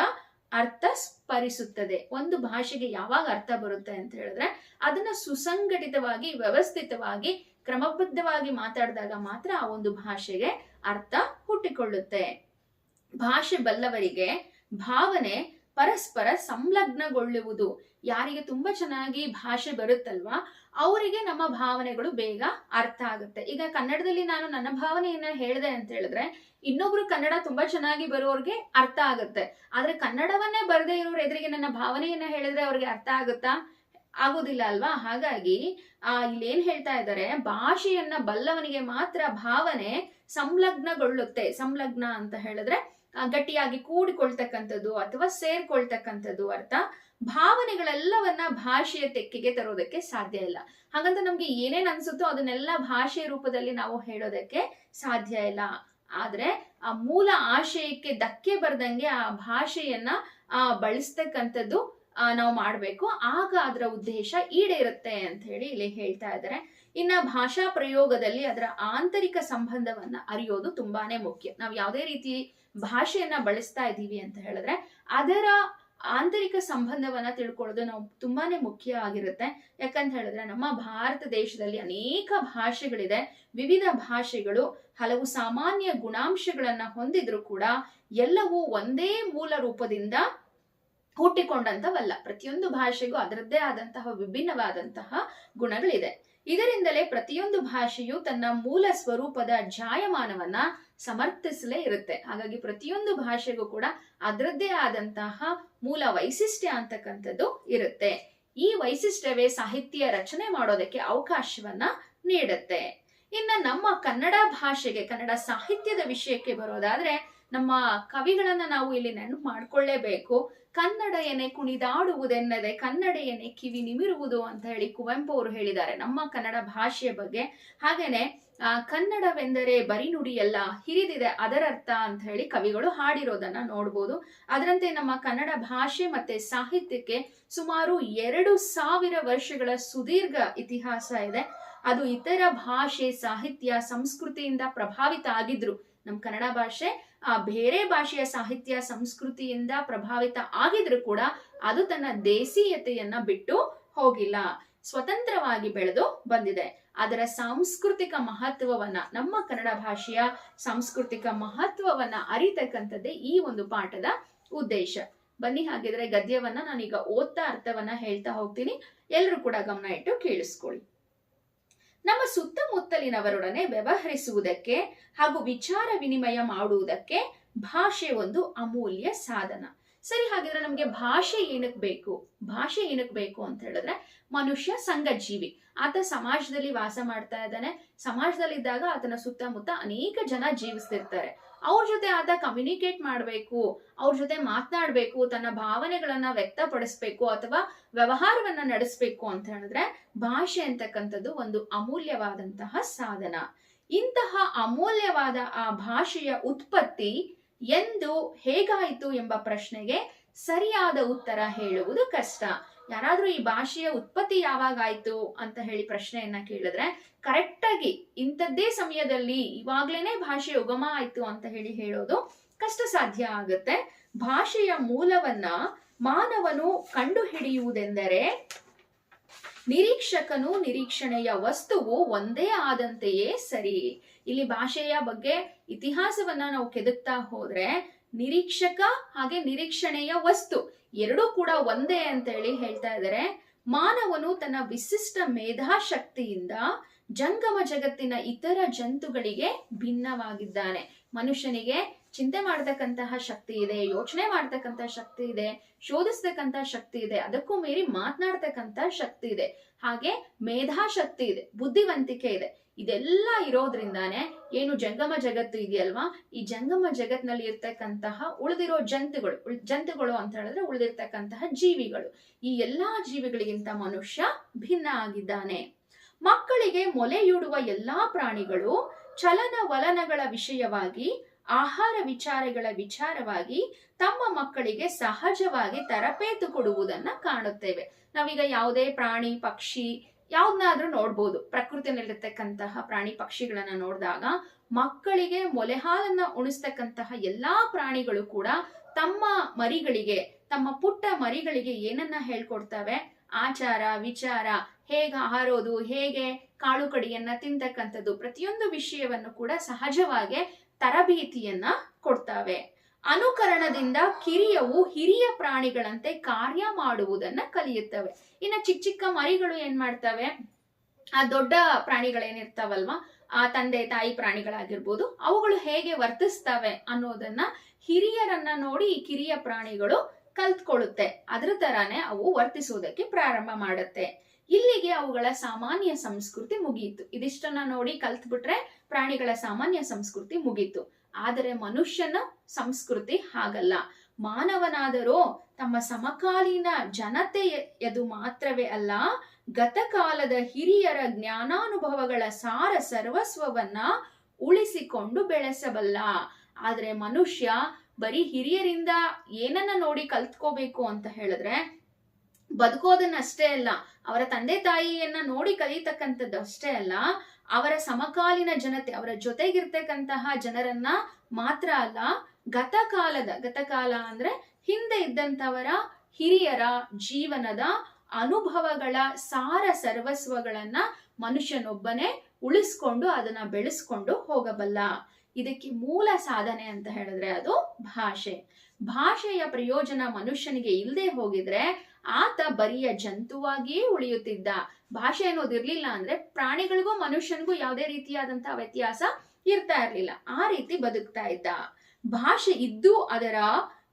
ಅರ್ಥ ಸ್ಪರಿಸುತ್ತದೆ ಒಂದು ಭಾಷೆಗೆ ಯಾವಾಗ ಅರ್ಥ ಬರುತ್ತೆ ಅಂತ ಹೇಳಿದ್ರೆ, ಅದನ್ನ ಸುಸಂಘಟಿತವಾಗಿ, ವ್ಯವಸ್ಥಿತವಾಗಿ, ಕ್ರಮಬದ್ಧವಾಗಿ ಮಾತಾಡಿದಾಗ ಮಾತ್ರ ಆ ಒಂದು ಭಾಷೆಗೆ ಅರ್ಥ ಹುಟ್ಟಿಕೊಳ್ಳುತ್ತೆ. ಭಾಷೆ ಬಲ್ಲವರಿಗೆ ಭಾವನೆ ಪರಸ್ಪರ ಸಂಲಗ್ನಗೊಳ್ಳುವುದು. ಯಾರಿಗೆ ತುಂಬಾ ಚೆನ್ನಾಗಿ ಭಾಷೆ ಬರುತ್ತಲ್ವಾ, ಅವರಿಗೆ ನಮ್ಮ ಭಾವನೆಗಳು ಬೇಗ ಅರ್ಥ ಆಗುತ್ತೆ. ಈಗ ಕನ್ನಡದಲ್ಲಿ ನಾನು ನನ್ನ ಭಾವನೆಯನ್ನ ಹೇಳಿದೆ ಅಂತ ಹೇಳಿದ್ರೆ ಇನ್ನೊಬ್ರು ಕನ್ನಡ ತುಂಬಾ ಚೆನ್ನಾಗಿ ಬರೋರ್ಗೆ ಅರ್ಥ ಆಗುತ್ತೆ. ಆದ್ರೆ ಕನ್ನಡವನ್ನೇ ಬರದೇ ಇರೋರು ಎದುರಿಗೆ ನನ್ನ ಭಾವನೆಯನ್ನ ಹೇಳಿದ್ರೆ ಅವ್ರಿಗೆ ಅರ್ಥ ಆಗುತ್ತಾ? ಆಗೋದಿಲ್ಲ ಅಲ್ವಾ? ಹಾಗಾಗಿ, ಆ, ಇಲ್ಲೇನ್ ಹೇಳ್ತಾ ಇದ್ದಾರೆ ಭಾಷೆಯನ್ನ ಬಲ್ಲವನಿಗೆ ಮಾತ್ರ ಭಾವನೆ ಸಂಲಗ್ನಗೊಳ್ಳುತ್ತೆ. ಸಂಲಗ್ನ ಅಂತ ಹೇಳಿದ್ರೆ ಗಟ್ಟಿಯಾಗಿ ಕೂಡಿಕೊಳ್ತಕ್ಕಂಥದ್ದು ಅಥವಾ ಸೇರ್ಕೊಳ್ತಕ್ಕಂಥದ್ದು ಅರ್ಥ. ಭಾವನೆಗಳೆಲ್ಲವನ್ನ ಭಾಷೆಯ ತೆಕ್ಕಿಗೆ ತರೋದಕ್ಕೆ ಸಾಧ್ಯ ಇಲ್ಲ. ಹಾಗಂತ ನಮ್ಗೆ ಏನೇನ್ ಅನ್ಸುತ್ತೋ ಅದನ್ನೆಲ್ಲ ಭಾಷೆಯ ರೂಪದಲ್ಲಿ ನಾವು ಹೇಳೋದಕ್ಕೆ ಸಾಧ್ಯ ಇಲ್ಲ. ಆದ್ರೆ ಆ ಮೂಲ ಆಶಯಕ್ಕೆ ಧಕ್ಕೆ ಬರ್ದಂಗೆ ಆ ಭಾಷೆಯನ್ನ, ಆ ಬಳಸ್ತಕ್ಕಂಥದ್ದು ನಾವು ಮಾಡಬೇಕು. ಆಗ ಅದರ ಉದ್ದೇಶ ಈಡೇರುತ್ತೆ ಅಂತ ಹೇಳಿ ಇಲ್ಲಿ ಹೇಳ್ತಾ ಇದ್ದಾರೆ. ಇನ್ನ ಭಾಷಾ ಪ್ರಯೋಗದಲ್ಲಿ ಅದರ ಆಂತರಿಕ ಸಂಬಂಧವನ್ನ ಅರಿಯೋದು ತುಂಬಾನೇ ಮುಖ್ಯ. ನಾವು ಯಾವುದೇ ರೀತಿ ಭಾಷೆಯನ್ನ ಬಳಸ್ತಾ ಇದ್ದೀವಿ ಅಂತ ಹೇಳಿದ್ರೆ ಅದರ ಆಂತರಿಕ ಸಂಬಂಧವನ್ನ ತಿಳ್ಕೊಳ್ಳೋದು ನಾವು ತುಂಬಾನೇ ಮುಖ್ಯ ಆಗಿರುತ್ತೆ. ಯಾಕಂತ ಹೇಳಿದ್ರೆ ನಮ್ಮ ಭಾರತ ದೇಶದಲ್ಲಿ ಅನೇಕ ಭಾಷೆಗಳಿದೆ. ವಿವಿಧ ಭಾಷೆಗಳು ಹಲವು ಸಾಮಾನ್ಯ ಗುಣಾಂಶಗಳನ್ನ ಹೊಂದಿದ್ರು ಕೂಡ ಎಲ್ಲವೂ ಒಂದೇ ಮೂಲ ರೂಪದಿಂದ ಹುಟ್ಟಿಕೊಂಡಂತವಲ್ಲ ಪ್ರತಿಯೊಂದು ಭಾಷೆಗೂ ಅದರದ್ದೇ ಆದಂತಹ ವಿಭಿನ್ನವಾದಂತಹ ಗುಣಗಳಿದೆ. ಇದರಿಂದಲೇ ಪ್ರತಿಯೊಂದು ಭಾಷೆಯು ತನ್ನ ಮೂಲ ಸ್ವರೂಪದ ಜಾಯಮಾನವನ್ನ ಸಮರ್ಥಿಸಲೇ ಇರುತ್ತೆ. ಹಾಗಾಗಿ ಪ್ರತಿಯೊಂದು ಭಾಷೆಗೂ ಕೂಡ ಅದರದ್ದೇ ಆದಂತಹ ಮೂಲ ವೈಶಿಷ್ಟ್ಯ ಅಂತಕ್ಕಂಥದ್ದು ಇರುತ್ತೆ. ಈ ವೈಶಿಷ್ಟ್ಯವೇ ಸಾಹಿತ್ಯ ರಚನೆ ಮಾಡೋದಕ್ಕೆ ಅವಕಾಶವನ್ನ ನೀಡುತ್ತೆ. ಇನ್ನ ನಮ್ಮ ಕನ್ನಡ ಭಾಷೆಗೆ, ಕನ್ನಡ ಸಾಹಿತ್ಯದ ವಿಷಯಕ್ಕೆ ಬರೋದಾದ್ರೆ ನಮ್ಮ ಕವಿಗಳನ್ನ ನಾವು ಇಲ್ಲಿ ನೆನಪು ಮಾಡ್ಕೊಳ್ಳೇಬೇಕು. ಕನ್ನಡ ಎನೆ ಕುಣಿದಾಡುವುದೆನ್ನದೆ, ಕನ್ನಡ ಎನೆ ಕಿವಿ ನಿಮಿರುವುದು ಅಂತ ಹೇಳಿ ಕುವೆಂಪು ಅವರು ಹೇಳಿದ್ದಾರೆ ನಮ್ಮ ಕನ್ನಡ ಭಾಷೆಯ ಬಗ್ಗೆ. ಹಾಗೇನೆ, ಆ, ಕನ್ನಡವೆಂದರೆ ಬರಿನುಡಿಯಲ್ಲ ಹಿರಿದಿದೆ ಅದರರ್ಥ ಅಂತ ಹೇಳಿ ಕವಿಗಳು ಹಾಡಿರೋದನ್ನ ನೋಡ್ಬೋದು. ಅದರಂತೆ ನಮ್ಮ ಕನ್ನಡ ಭಾಷೆ ಮತ್ತೆ ಸಾಹಿತ್ಯಕ್ಕೆ ಸುಮಾರು ಎರಡು ಸಾವಿರ ವರ್ಷಗಳ ಸುದೀರ್ಘ ಇತಿಹಾಸ ಇದೆ. ಅದು ಇತರ ಭಾಷೆ, ಸಾಹಿತ್ಯ, ಸಂಸ್ಕೃತಿಯಿಂದ ಪ್ರಭಾವಿತ ಆಗಿದ್ರು. ನಮ್ಮ ಕನ್ನಡ ಭಾಷೆ, ಆ, ಬೇರೆ ಭಾಷೆಯ ಸಾಹಿತ್ಯ, ಸಂಸ್ಕೃತಿಯಿಂದ ಪ್ರಭಾವಿತ ಆಗಿದ್ರು ಕೂಡ ಅದು ತನ್ನ ದೇಸೀಯತೆಯನ್ನ ಬಿಟ್ಟು ಹೋಗಿಲ್ಲ. ಸ್ವತಂತ್ರವಾಗಿ ಬೆಳೆದು ಬಂದಿದೆ. ಅದರ ಸಾಂಸ್ಕೃತಿಕ ಮಹತ್ವವನ್ನ, ನಮ್ಮ ಕನ್ನಡ ಭಾಷೆಯ ಸಾಂಸ್ಕೃತಿಕ ಮಹತ್ವವನ್ನ ಅರಿತಕ್ಕಂಥದ್ದೇ ಈ ಒಂದು ಪಾಠದ ಉದ್ದೇಶ. ಬನ್ನಿ ಹಾಗಿದ್ರೆ ಗದ್ಯವನ್ನ ನಾನೀಗ ಓದ್ತಾ ಅರ್ಥವನ್ನ ಹೇಳ್ತಾ ಹೋಗ್ತೀನಿ. ಎಲ್ಲರೂ ಕೂಡ ಗಮನ ಇಟ್ಟು ಕೇಳಿಸ್ಕೊಳ್ಳಿ. ನಮ್ಮ ಸುತ್ತಮುತ್ತಲಿನವರೊಡನೆ ವ್ಯವಹರಿಸುವುದಕ್ಕೆ ಹಾಗೂ ವಿಚಾರ ವಿನಿಮಯ ಮಾಡುವುದಕ್ಕೆ ಭಾಷೆ ಒಂದು ಅಮೂಲ್ಯ ಸಾಧನ. ಸರಿ, ಹಾಗಿದ್ರೆ ನಮ್ಗೆ ಭಾಷೆ ಏನಕ್ ಬೇಕು? ಭಾಷೆ ಏನಕ್ ಬೇಕು ಅಂತ ಹೇಳಿದ್ರೆ ಮನುಷ್ಯ ಸಂಘ ಜೀವಿ ಆತ ಸಮಾಜದಲ್ಲಿ ವಾಸ ಮಾಡ್ತಾ ಇದ್ದಾನೆ. ಸಮಾಜದಲ್ಲಿದ್ದಾಗ ಆತನ ಸುತ್ತಮುತ್ತ ಅನೇಕ ಜನ ಜೀವಿಸ್ತಿರ್ತಾರೆ. ಅವ್ರ ಜೊತೆ ಆತ ಕಮ್ಯುನಿಕೇಟ್ ಮಾಡಬೇಕು, ಅವ್ರ ಜೊತೆ ಮಾತನಾಡಬೇಕು, ತನ್ನ ಭಾವನೆಗಳನ್ನ ವ್ಯಕ್ತಪಡಿಸ್ಬೇಕು ಅಥವಾ ವ್ಯವಹಾರವನ್ನ ನಡೆಸಬೇಕು ಅಂತ ಹೇಳಿದ್ರೆ ಭಾಷೆ ಅಂತಕ್ಕಂಥದ್ದು ಒಂದು ಅಮೂಲ್ಯವಾದಂತಹ ಸಾಧನ. ಇಂತಹ ಅಮೂಲ್ಯವಾದ ಆ ಭಾಷೆಯ ಉತ್ಪತ್ತಿ ಎಂದು ಹೇಗಾಯಿತು ಎಂಬ ಪ್ರಶ್ನೆಗೆ ಸರಿಯಾದ ಉತ್ತರ ಹೇಳುವುದು ಕಷ್ಟ. ಯಾರಾದ್ರೂ ಈ ಭಾಷೆಯ ಉತ್ಪತ್ತಿ ಯಾವಾಗ ಆಯ್ತು ಅಂತ ಹೇಳಿ ಪ್ರಶ್ನೆಯನ್ನ ಕೇಳಿದ್ರೆ ಕರೆಕ್ಟ್ ಆಗಿ ಇಂಥದ್ದೇ ಸಮಯದಲ್ಲಿ ಇವಾಗ್ಲೇನೆ ಭಾಷೆ ಉಗಮ ಆಯ್ತು ಅಂತ ಹೇಳಿ ಹೇಳೋದು ಕಷ್ಟ ಸಾಧ್ಯ ಆಗುತ್ತೆ. ಭಾಷೆಯ ಮೂಲವನ್ನ ಮಾನವನು ಕಂಡು ಹಿಡಿಯುವುದೆಂದರೆ ನಿರೀಕ್ಷಕನು ನಿರೀಕ್ಷಣೆಯ ವಸ್ತುವು ಒಂದೇ ಆದಂತೆಯೇ ಸರಿ. ಇಲ್ಲಿ ಭಾಷೆಯ ಬಗ್ಗೆ ಇತಿಹಾಸವನ್ನ ನಾವು ಕೆದಕ್ತಾ ಹೋದ್ರೆ ನಿರೀಕ್ಷಕ ಹಾಗೆ ನಿರೀಕ್ಷಣೆಯ ವಸ್ತು. ಎರಡೂ ಕೂಡ ಒಂದೇ ಅಂತ ಹೇಳಿ ಹೇಳ್ತಾ ಇದ್ದಾರೆ ಮಾನವನು ತನ್ನ ವಿಶಿಷ್ಟ ಮೇಧಾಶಕ್ತಿಯಿಂದ ಜಂಗಮ ಜಗತ್ತಿನ ಇತರ ಜಂತುಗಳಿಗೆ ಭಿನ್ನವಾಗಿದ್ದಾನೆ. ಮನುಷ್ಯನಿಗೆ ಚಿಂತೆ ಮಾಡತಕ್ಕಂತಹ ಶಕ್ತಿ ಇದೆ, ಯೋಚನೆ ಮಾಡ್ತಕ್ಕಂತ ಶಕ್ತಿ ಇದೆ ಶೋಧಿಸ್ತಕ್ಕಂತಹ ಶಕ್ತಿ ಇದೆ, ಅದಕ್ಕೂ ಮೀರಿ ಮಾತನಾಡ್ತಕ್ಕಂತ ಶಕ್ತಿ ಇದೆ. ಹಾಗೆ ಮೇಧಾಶಕ್ತಿ ಇದೆ, ಬುದ್ಧಿವಂತಿಕೆ ಇದೆ. ಇದೆಲ್ಲ ಇರೋದ್ರಿಂದಾನೆ ಏನು ಜಂಗಮ ಜಗತ್ತು ಇದೆಯಲ್ವಾ? ಈ ಜಂಗಮ ಜಗತ್ನಲ್ಲಿ ಇರ್ತಕ್ಕಂತಹ ಉಳಿದಿರೋ ಜಂತುಗಳು ಜಂತುಗಳು ಅಂತ ಹೇಳಿದ್ರೆ ಉಳಿದಿರ್ತಕ್ಕಂತಹ ಜೀವಿಗಳು. ಈ ಎಲ್ಲಾ ಜೀವಿಗಳಿಗಿಂತ ಮನುಷ್ಯ ಭಿನ್ನ ಆಗಿದ್ದಾನೆ. ಮಕ್ಕಳಿಗೆ ಮೊಲೆಯೂಡುವ ಎಲ್ಲಾ ಪ್ರಾಣಿಗಳು ಚಲನವಲನಗಳ ವಿಷಯವಾಗಿ, ಆಹಾರ ವಿಚಾರಗಳ ವಿಚಾರವಾಗಿ ತಮ್ಮ ಮಕ್ಕಳಿಗೆ ಸಹಜವಾಗಿ ತರಬೇತು ಕೊಡುವುದನ್ನ ಕಾಣುತ್ತೇವೆ. ನಾವೀಗ ಯಾವುದೇ ಪ್ರಾಣಿ, ಪಕ್ಷಿ ಯಾವ್ದನ್ನಾದ್ರೂ ನೋಡ್ಬೋದು. ಪ್ರಕೃತಿಯಲ್ಲಿರ್ತಕ್ಕಂತಹ ಪ್ರಾಣಿ ಪಕ್ಷಿಗಳನ್ನ ನೋಡಿದಾಗ ಮಕ್ಕಳಿಗೆ ಮೊಲೆ ಹಾಲನ್ನ ಉಣಿಸ್ತಕ್ಕಂತಹ ಎಲ್ಲಾ ಪ್ರಾಣಿಗಳು ಕೂಡ ತಮ್ಮ ಮರಿಗಳಿಗೆ, ತಮ್ಮ ಪುಟ್ಟ ಮರಿಗಳಿಗೆ ಏನನ್ನ ಹೇಳ್ಕೊಡ್ತವೆ? ಆಚಾರ, ವಿಚಾರ, ಹೇಗೆ ಹಾರೋದು ಹೇಗೆ ಕಾಳು ಕಡಿಯನ್ನ ತಿಂತಕ್ಕಂಥದ್ದು ಪ್ರತಿಯೊಂದು ವಿಷಯವನ್ನು ಕೂಡ ಸಹಜವಾಗಿ ತರಬೇತಿಯನ್ನ ಕೊಡ್ತವೆ. ಅನುಕರಣದಿಂದ ಕಿರಿಯವು ಹಿರಿಯ ಪ್ರಾಣಿಗಳಂತೆ ಕಾರ್ಯ ಮಾಡುವುದನ್ನ ಕಲಿಯುತ್ತವೆ. ಇನ್ನ ಚಿಕ್ಕ ಚಿಕ್ಕ ಮರಿಗಳು ಏನ್ ಮಾಡ್ತವೆ? ಆ ದೊಡ್ಡ ಪ್ರಾಣಿಗಳೇನಿರ್ತಾವಲ್ವಾ? ಆ ತಂದೆ, ತಾಯಿ ಪ್ರಾಣಿಗಳಾಗಿರ್ಬೋದು, ಅವುಗಳು ಹೇಗೆ ವರ್ತಿಸ್ತವೆ ಅನ್ನೋದನ್ನ ಹಿರಿಯರನ್ನ ನೋಡಿ ಈ ಕಿರಿಯ ಪ್ರಾಣಿಗಳು ಕಲ್ತ್ಕೊಳ್ಳುತ್ತೆ ಅದ್ರ ತರಾನೇ ಅವು ವರ್ತಿಸುವುದಕ್ಕೆ ಪ್ರಾರಂಭ ಮಾಡುತ್ತೆ. ಇಲ್ಲಿಗೆ ಅವುಗಳ ಸಾಮಾನ್ಯ ಸಂಸ್ಕೃತಿ ಮುಗಿಯಿತು ಇದಿಷ್ಟನ್ನ ನೋಡಿ ಕಲ್ತ್ಬಿಟ್ರೆ ಪ್ರಾಣಿಗಳ ಸಾಮಾನ್ಯ ಸಂಸ್ಕೃತಿ ಮುಗೀತು. ಆದರೆ ಮನುಷ್ಯನ ಸಂಸ್ಕೃತಿ ಹಾಗಲ್ಲ. ಮಾನವನಾದರೂ ತಮ್ಮ ಸಮಕಾಲೀನ ಜನತೆ ಎದು ಮಾತ್ರವೇ ಅಲ್ಲ, ಗತಕಾಲದ ಹಿರಿಯರ ಜ್ಞಾನಾನುಭವಗಳ ಸಾರ ಸರ್ವಸ್ವವನ್ನ ಉಳಿಸಿಕೊಂಡು ಬೆಳೆಸಬಲ್ಲ. ಆದರೆ ಮನುಷ್ಯ ಬರೀ ಹಿರಿಯರಿಂದ ಏನನ್ನ ನೋಡಿ ಕಲ್ತ್ಕೋಬೇಕು ಅಂತ ಹೇಳಿದ್ರೆ ಬದುಕೋದನ್ನಷ್ಟೇ ಅಲ್ಲ, ಅವರ ತಂದೆ ತಾಯಿಯನ್ನ ನೋಡಿ ಕಲಿತಕ್ಕಂಥದ್ದು ಅಷ್ಟೇ ಅಲ್ಲ ಅವರ ಸಮಕಾಲೀನ ಜನತೆ, ಅವರ ಜೊತೆಗಿರ್ತಕ್ಕಂತಹ ಜನರನ್ನ ಮಾತ್ರ ಅಲ್ಲ, ಗತಕಾಲದ, ಗತಕಾಲ ಅಂದ್ರೆ ಹಿಂದೆ ಇದ್ದಂಥವರ ಹಿರಿಯರ ಜೀವನದ ಅನುಭವಗಳ ಸಾರ ಸರ್ವಸ್ವಗಳನ್ನ ಮನುಷ್ಯನೊಬ್ಬನೇ ಉಳಿಸ್ಕೊಂಡು ಅದನ್ನ ಬೆಳೆಸ್ಕೊಂಡು ಹೋಗಬಲ್ಲ. ಇದಕ್ಕೆ ಮೂಲ ಸಾಧನೆ ಅಂತ ಹೇಳಿದ್ರೆ ಅದು ಭಾಷೆ. ಭಾಷೆಯ ಪ್ರಯೋಜನ ಮನುಷ್ಯನಿಗೆ ಇಲ್ಲದೆ ಹೋಗಿದ್ರೆ ಆತ ಬರಿಯ ಜಂತುವಾಗಿಯೇ ಉಳಿಯುತ್ತಿದ್ದ. ಭಾಷೆ ಅನ್ನೋದು ಇರ್ಲಿಲ್ಲ ಅಂದ್ರೆ ಪ್ರಾಣಿಗಳಿಗೂ ಮನುಷ್ಯನಿಗೂ ಯಾವುದೇ ರೀತಿಯಾದಂತಹ ವ್ಯತ್ಯಾಸ ಇರ್ತಾ ಇರ್ಲಿಲ್ಲ. ಆ ರೀತಿ ಬದುಕ್ತಾ ಇದ್ದ. ಭಾಷೆ ಇದ್ದು ಅದರ